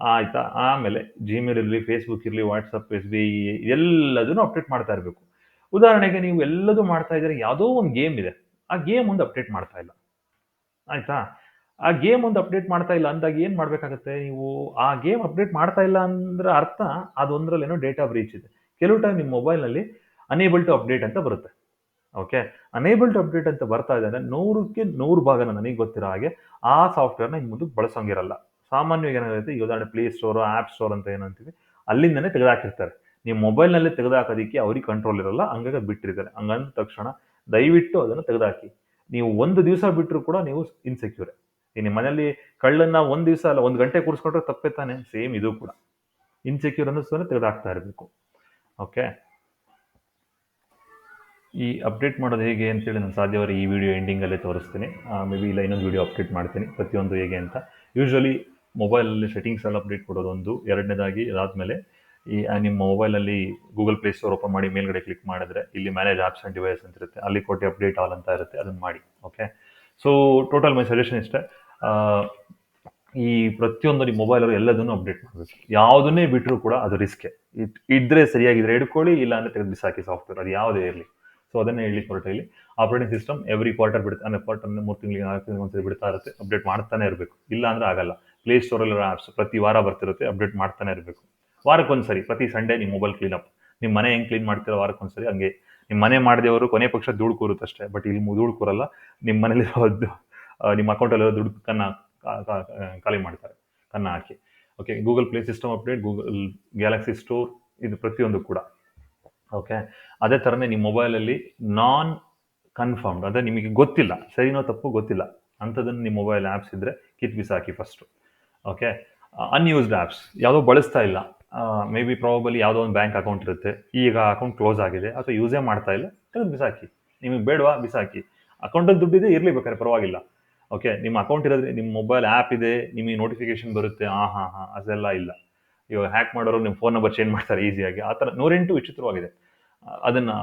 Speaker 1: ಆಯ್ತಾ? ಆಮೇಲೆ ಜಿಮೇಲ್ ಇರಲಿ ಫೇಸ್ಬುಕ್ ಇರಲಿ ವಾಟ್ಸಪ್ ಎಸ್ ಬಿ ಎಲ್ಲದನ್ನು ಅಪ್ಡೇಟ್ ಮಾಡ್ತಾ ಇರಬೇಕು. ಉದಾಹರಣೆಗೆ ನೀವು ಎಲ್ಲದೂ ಮಾಡ್ತಾ ಇದ್ರೆ ಯಾವುದೋ ಒಂದು ಗೇಮ್ ಇದೆ. ಆ ಗೇಮ್ ಒಂದು ಅಪ್ಡೇಟ್ ಮಾಡ್ತಾ ಇಲ್ಲ. ಆಯ್ತಾ? ಆ ಗೇಮ್ ಒಂದು ಅಪ್ಡೇಟ್ ಮಾಡ್ತಾ ಇಲ್ಲ ಅಂದಾಗ ಏನು ಮಾಡಬೇಕಾಗುತ್ತೆ ನೀವು? ಆ ಗೇಮ್ ಅಪ್ಡೇಟ್ ಮಾಡ್ತಾ ಇಲ್ಲ ಅಂದ್ರೆ ಅರ್ಥ ಅದೊಂದರಲ್ಲೇನೋ ಡೇಟಾ ಬ್ರೀಚ್ ಇದೆ. ಕೆಲವು ಟೈಮ್ ನಿಮ್ಮ ಮೊಬೈಲ್ನಲ್ಲಿ ಅನೇಬಲ್ ಟು ಅಪ್ಡೇಟ್ ಅಂತ ಬರುತ್ತೆ. ಓಕೆ ಅನೇಬಲ್ ಟು ಅಪ್ಡೇಟ್ ಅಂತ ಬರ್ತಾ ಇದೆ ಅಂದರೆ ನೂರಕ್ಕೆ ನೂರು ಭಾಗನ ನನಗೆ ಗೊತ್ತಿರೋ ಹಾಗೆ ಆ ಸಾಫ್ಟ್ವೇರ್ನ ಇನ್ನು ಮುಂದಕ್ಕೆ ಬಳಸೋಂಗಿರಲ್ಲ. ಸಾಮಾನ್ಯವಾಗಿ ಏನಾಗುತ್ತೆ? ಈ ಉದಾಹರಣೆ ಪ್ಲೇ ಸ್ಟೋರು ಆ್ಯಪ್ ಸ್ಟೋರ್ ಅಂತ ಏನಂತೀವಿ, ಅಲ್ಲಿಂದನೇ ತೆಗೆದಾಕಿರ್ತಾರೆ. ನೀವು ಮೊಬೈಲ್ನಲ್ಲಿ ತೆಗೆದಾಕೋದಕ್ಕೆ ಅವ್ರಿಗೆ ಕಂಟ್ರೋಲ್ ಇರಲ್ಲ, ಹಂಗಾಗಿ ಬಿಟ್ಟಿರ್ತಾರೆ. ಹಂಗಂದ ತಕ್ಷಣ ದಯವಿಟ್ಟು ಅದನ್ನು ತೆಗೆದಾಕಿ. ನೀವು ಒಂದು ದಿವಸ ಬಿಟ್ಟರು ಕೂಡ ನೀವು ಇನ್ಸೆಕ್ಯೂರ್ ನಿಮ್ಮ ಮನೆಯಲ್ಲಿ ಕಳ್ಳನ್ನ ಒಂದು ದಿವಸ ಅಲ್ಲ, ಒಂದು ಗಂಟೆ ಕೂರಿಸ್ಕೊಂಡ್ರೆ ತಪ್ಪೇ ತಾನೆ? ಸೇಮ್ ಇದು ಕೂಡ. ಇನ್ಸೆಕ್ಯೂರ್ ಅನ್ನಿಸ್ತೋನೆ ತೆಗೆದಾಕ್ತಾ ಇರಬೇಕು. ಓಕೆ ಈ ಅಪ್ಡೇಟ್ ಮಾಡೋದು ಹೇಗೆ ಅಂತೇಳಿ ನಾನು ಸಾಧ್ಯವಾದರೆ ಈ ವಿಡಿಯೋ ಎಂಡಿಂಗಲ್ಲೇ ತೋರಿಸ್ತೀನಿ. ಮೇ ಬಿ ಇಲ್ಲ, ಇನ್ನೊಂದು ವಿಡಿಯೋ ಅಪ್ಡೇಟ್ ಮಾಡ್ತೀನಿ, ಪ್ರತಿಯೊಂದು ಹೇಗೆ ಅಂತ. ಯೂಶ್ವಲಿ ಮೊಬೈಲಲ್ಲಿ ಸೆಟ್ಟಿಂಗ್ಸ್ ಎಲ್ಲ ಅಪ್ಡೇಟ್ ಕೊಡೋದು ಒಂದು. ಎರಡನೇದಾಗಿ ಅದಾದಮೇಲೆ ಈ ನಿಮ್ಮ ಮೊಬೈಲಲ್ಲಿ ಗೂಗಲ್ ಪ್ಲೇ ಸ್ಟೋರ್ ಓಪನ್ ಮಾಡಿ ಮೇಲ್ಗಡೆ ಕ್ಲಿಕ್ ಮಾಡಿದ್ರೆ ಇಲ್ಲಿ ಮ್ಯಾನೇಜ್ ಆಪ್ಸ್ ಆ್ಯಂಡ್ ಡಿವೈಸ್ ಅಂತ ಇರುತ್ತೆ. ಅಲ್ಲಿ ಕೊಟ್ಟು ಅಪ್ಡೇಟ್ ಆಲ್ ಅಂತ ಇರುತ್ತೆ. ಅದನ್ನು ಮಾಡಿ. Okay so total my suggestion ಇಷ್ಟೇ. ಈ ಪ್ರತಿಯೊಂದು ನಿಮ್ಮ ಮೊಬೈಲ್ ಎಲ್ಲದನ್ನು ಅಪ್ಡೇಟ್ ಮಾಡಬೇಕು ಯಾವುದನ್ನೇ ಬಿಟ್ಟರೂ ಕೂಡ ಅದು ರಿಸ್ಕೆ ಇದ್ರೆ ಸರಿಯಾಗಿದ್ರೆ ಹಿಡ್ಕೊಳ್ಳಿ, ಇಲ್ಲ ಅಂದ್ರೆ ತೆಗೆದು ಬಿಸಾಕಿ ಸಾಫ್ಟ್ವೇರ್ ಅದು ಯಾವುದೇ ಇರಲಿ. ಸೊ ಅದನ್ನೇ ಹೇಳಿ ಇಲ್ಲಿ. ಆಪರೇಟಿಂಗ್ ಸಿಸ್ಟಮ್ ಎವ್ರಿ ಕ್ವಾರ್ಟರ್ ಬಿಡುತ್ತೆ ಅಂದರೆ ಕ್ವಾರ್ಟರ್ ಮೂರು ತಿಂಗಳಿಗೆ, ನಾಲ್ಕು ತಿಂಗಳಿಗೆ ಒಂದ್ಸರಿ ಬಿಡ್ತಾ ಇರುತ್ತೆ ಅಪ್ಡೇಟ್ ಮಾಡ್ತಾನೆ ಇರಬೇಕು. ಇಲ್ಲ ಅಂದ್ರೆ ಆಗಲ್ಲ. ಪ್ಲೇ ಸ್ಟೋರಲ್ಲಿರೋ ಆ್ಯಪ್ಸ್ ಪ್ರತಿ ವಾರ ಬರ್ತಿರುತ್ತೆ ಅಪ್ಡೇಟ್ ಮಾಡ್ತಾನೆ ಇರಬೇಕು. ವಾರಕ್ಕೊಂದ್ಸರಿ, ಪ್ರತಿ ಸಂಡೇ ನಿಮ್ಮ ಮೊಬೈಲ್ ಕ್ಲೀನ್ ಅಪ್ ನಿಮ್ಮ ಮನೆ ಹೆಂಗೆ ಕ್ಲೀನ್ ಮಾಡ್ತೀರೋ ವಾರಕ್ಕೊಂದ್ಸರಿ ಹಂಗೆ. ನಿಮ್ಮ ಮನೆ ಮಾಡಿದವರು ಕೊನೆ ಪಕ್ಷ ಧೂಳು ಕೂರುತ್ತಷ್ಟೇ ಬಟ್ ಇಲ್ಲಿ ಧೂಳು ಕೂರಲ್ಲ. ನಿಮ್ಮ ಮನೇಲಿರೋ ನಿಮ್ಮ ಅಕೌಂಟಲ್ಲಿರೋ ದುಡ್ಡು ಕನ್ನ ಖಾಲಿ ಮಾಡ್ತಾರೆ, ಕನ್ನ ಹಾಕಿ. Okay Google play system update Google galaxy store ಇದು ಪ್ರತಿಯೊಂದು ಕೂಡ. ಓಕೆ ಅದೇ ಥರನೇ ನಿಮ್ಮ ಮೊಬೈಲಲ್ಲಿ ನಾನ್ ಕನ್ಫರ್ಮ್ಡ್ ಅಂದರೆ ನಿಮಗೆ ಗೊತ್ತಿಲ್ಲ ಸರಿನೋ ತಪ್ಪು ಗೊತ್ತಿಲ್ಲ, ಅಂಥದ್ದನ್ನು ನಿಮ್ಮ ಮೊಬೈಲ್ ಆ್ಯಪ್ಸ್ ಇದ್ದರೆ ಕಿತ್ ಬಿಸಾಕಿ ಫಸ್ಟು ಓಕೆ ಅನ್ಯೂಸ್ಡ್ ಆ್ಯಪ್ಸ್ ಯಾವುದೋ ಬಳಸ್ತಾ ಇಲ್ಲ ಮೇ ಬಿ ಪ್ರಾಬಲಿ ಯಾವುದೋ ಒಂದು ಬ್ಯಾಂಕ್ ಅಕೌಂಟ್ ಇರುತ್ತೆ, ಈಗ ಅಕೌಂಟ್ ಕ್ಲೋಸ್ ಆಗಿದೆ, ಅಥವಾ ಯೂಸೇ ಮಾಡ್ತಾ ಇಲ್ಲ ತೆಗೆದು ಬಿಸಾಕಿ. ನಿಮಗೆ ಬೇಡವಾ, ಬಿಸಾಕಿ. ಅಕೌಂಟಲ್ಲಿ ದುಡ್ಡಿದೆ ಇರಲಿ ಬೇಕಾದ್ರೆ ಪರವಾಗಿಲ್ಲ. ಓಕೆ ನಿಮ್ಮ ಅಕೌಂಟ್ ಇರೋದ್ರೆ, ನಿಮ್ಮ ಮೊಬೈಲ್ ಆ್ಯಪ್ ಇದೆ, ನಿಮಗೆ ನೋಟಿಫಿಕೇಶನ್ ಬರುತ್ತೆ ಹಾಂ ಹಾಂ ಹಾಂ, ಅದೆಲ್ಲ ಇಲ್ಲ. ಇವಾಗ ಹ್ಯಾಕ್ ಮಾಡೋರು ನಿಮ್ಮ ಫೋನ್ ನಂಬರ್ ಚೇಂಜ್ ಮಾಡ್ತಾರೆ ಈಸಿಯಾಗಿ ಆ ಥರ ನೂರೆಂಟು ವಿಚಿತ್ರವಾಗಿದೆ. ಅದನ್ನು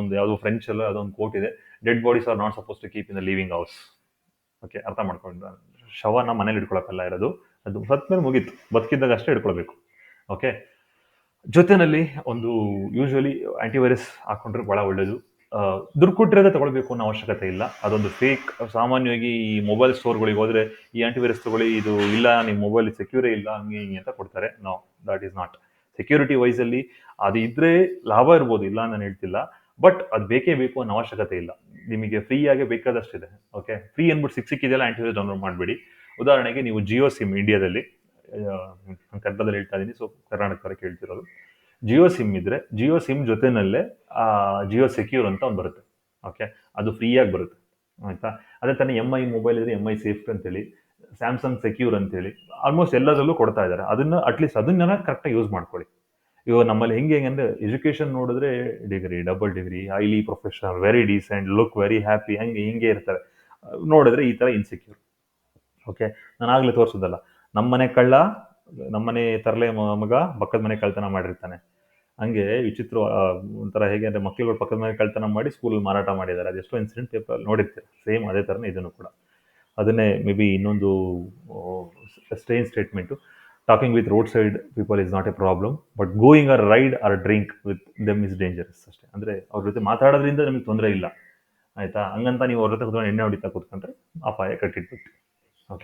Speaker 1: ಒಂದು ಯಾವುದೋ ಅಲ್ಲ ಅದೊಂದು ಕೋಟ್ ಇದೆ dead bodies are not suppose to keep in the living house okay ಅರ್ಥ ಮಾಡ್ಕೊಂಡು, ಶವನ ಮನೇಲಿ ಇಟ್ಕೊಳಕ್ಕಲ್ಲ ಇರೋದು. ಅದು ಸತ್ಮೇಲೆ ಮುಗೀತು, ಬದುಕಿದ್ದಾಗ ಅಷ್ಟೇ ಇಟ್ಕೊಳ್ಬೇಕು. ಓಕೆ ಜೊತೆಯಲ್ಲಿ ಒಂದು ಯೂಶ್ವಲಿ ಆ್ಯಂಟಿವೈರಸ್ ಹಾಕೊಂಡ್ರೆ ಭಾಳ ಒಳ್ಳೆಯದು ದುಡ್ಡು ಕೊಟ್ಟಿರೋದೇ ತಗೊಳ್ಬೇಕು ಅನ್ನೋ ಅವಶ್ಯಕತೆ ಇಲ್ಲ. ಅದೊಂದು ಫೇಕ್ ಸಾಮಾನ್ಯವಾಗಿ ಈ ಮೊಬೈಲ್ ಸ್ಟೋರ್ಗಳಿಗೆ ಹೋದ್ರೆ ಈ ಆಂಟಿವೈರಸ್ ತಗೊಳ್ಳಿ, ಇದು ಇಲ್ಲ ನಿಮ್ಮ ಮೊಬೈಲ್ ಸೆಕ್ಯೂರೇ ಇಲ್ಲ, ಹಂಗೆ ಹಿಂಗೆ ಅಂತ ಕೊಡ್ತಾರೆ. No that is not security ವೈಸಲ್ಲಿ ಅದು ಇದ್ರೆ ಲಾಭ ಇರ್ಬೋದು, ಇಲ್ಲ ನಾನು ಹೇಳ್ತಿಲ್ಲ. ಬಟ್ ಅದು ಬೇಕೇ ಬೇಕು ಅನ್ನೋ ಅವಶ್ಯಕತೆ ಇಲ್ಲ. ನಿಮಗೆ ಫ್ರೀಯಾಗಿ ಬೇಕಾದಷ್ಟಿದೆ ಓಕೆ ಫ್ರೀ ಅಂದ್ಬಿಟ್ಟು ಸಿಕ್ ಸಿಕ್ಕಿದೆಲ್ಲ ಆಂಟಿವೈರಸ್ ಡೌನ್ಲೋಡ್ ಮಾಡಬೇಡಿ. ಉದಾಹರಣೆಗೆ ನೀವು ಜಿಯೋ ಸಿಮ್ ಇಂಡಿಯಾದಲ್ಲಿ ನಾನು ಕನ್ನಡದಲ್ಲಿ ಹೇಳ್ತಾ ಇದ್ದೀನಿ ಸೊ ಕರ್ನಾಟಕದವರೆ ಕೇಳ್ತಿರೋದು. ಜಿಯೋ ಸಿಮ್ ಇದ್ರೆ ಜಿಯೋ ಸಿಮ್ ಜೊತೆನಲ್ಲೇ ಜಿಯೋ ಸೆಕ್ಯೂರ್ ಅಂತ ಒಂದು ಬರುತ್ತೆ. ಓಕೆ ಅದು ಫ್ರೀಯಾಗಿ ಬರುತ್ತೆ. ಆಯ್ತಾ? ಅದೇ ತಾನೇ ಎಂ ಐ ಮೊಬೈಲ್ ಇದ್ರೆ ಎಂ ಐ ಸೇಫ್ ಅಂತೇಳಿ ಸ್ಯಾಮ್ಸಂಗ್ ಸೆಕ್ಯೂರ್ ಅಂತೇಳಿ ಆಲ್ಮೋಸ್ಟ್ ಎಲ್ಲದರಲ್ಲೂ ಕೊಡ್ತಾ ಇದ್ದಾರೆ. ಅದನ್ನ ಅಟ್ಲೀಸ್ಟ್ ಅದನ್ನ ಕರೆಕ್ಟಾಗಿ ಯೂಸ್ ಮಾಡ್ಕೊಳ್ಳಿ. ಇವಾಗ ನಮ್ಮಲ್ಲಿ ಹೆಂಗೆ ಹೆಂಗೆ ಅಂದರೆ ಎಜುಕೇಷನ್ ನೋಡಿದ್ರೆ degree double degree highly professional very decent look very happy ಹಂಗೆ ಹಿಂಗೆ ಇರ್ತಾರೆ. ನೋಡಿದ್ರೆ ಈ ಥರ ಇನ್ಸೆಕ್ಯೂರ್ ಓಕೆ ನಾನು ಆಗಲೇ ತೋರಿಸೋದಲ್ಲ, ನಮ್ಮನೆ ಕಳ್ಳ ನಮ್ಮನೆ ತರಲೆ ಮಗ ಪಕ್ಕದ ಮನೆ ಕಳ್ತನ ಮಾಡಿರ್ತಾನೆ. ಹಂಗೆ ವಿಚಿತ್ರ ಒಂಥರ ಹೇಗೆ ಅಂದರೆ ಮಕ್ಕಳುಗಳು ಪಕ್ಕದ ಮನೆ ಕಳ್ತನ ಮಾಡಿ ಸ್ಕೂಲಲ್ಲಿ ಮಾರಾಟ ಮಾಡಿದ್ದಾರೆ. ಅದೆಷ್ಟೋ ಇನ್ಸಿಡೆಂಟ್ ಪೇಪರ್ ನೋಡಿರ್ತೀರ ಸೇಮ್ ಅದೇ ಥರನೇ ಇದನ್ನು ಕೂಡ. ಅದನ್ನೇ ಮೇ ಬಿ ಇನ್ನೊಂದು stain statement talking with road side people is not a problem but going or ride or drink with them is dangerous ಅಷ್ಟೇ. ಅಂದರೆ ಅವ್ರ ಜೊತೆ ಮಾತಾಡೋದ್ರಿಂದ ನಿಮ್ಗೆ ತೊಂದರೆ ಇಲ್ಲ. ಆಯಿತಾ? ಹಂಗಂತ ನೀವು ಅವ್ರ ಜೊತೆ ಎಣ್ಣೆ ಹೊಡಿತಾ ಕೂತ್ಕೊಂಡ್ರೆ ಅಪಾಯ ಕಟ್ಟಿಟ್ಬಿಟ್ಟು.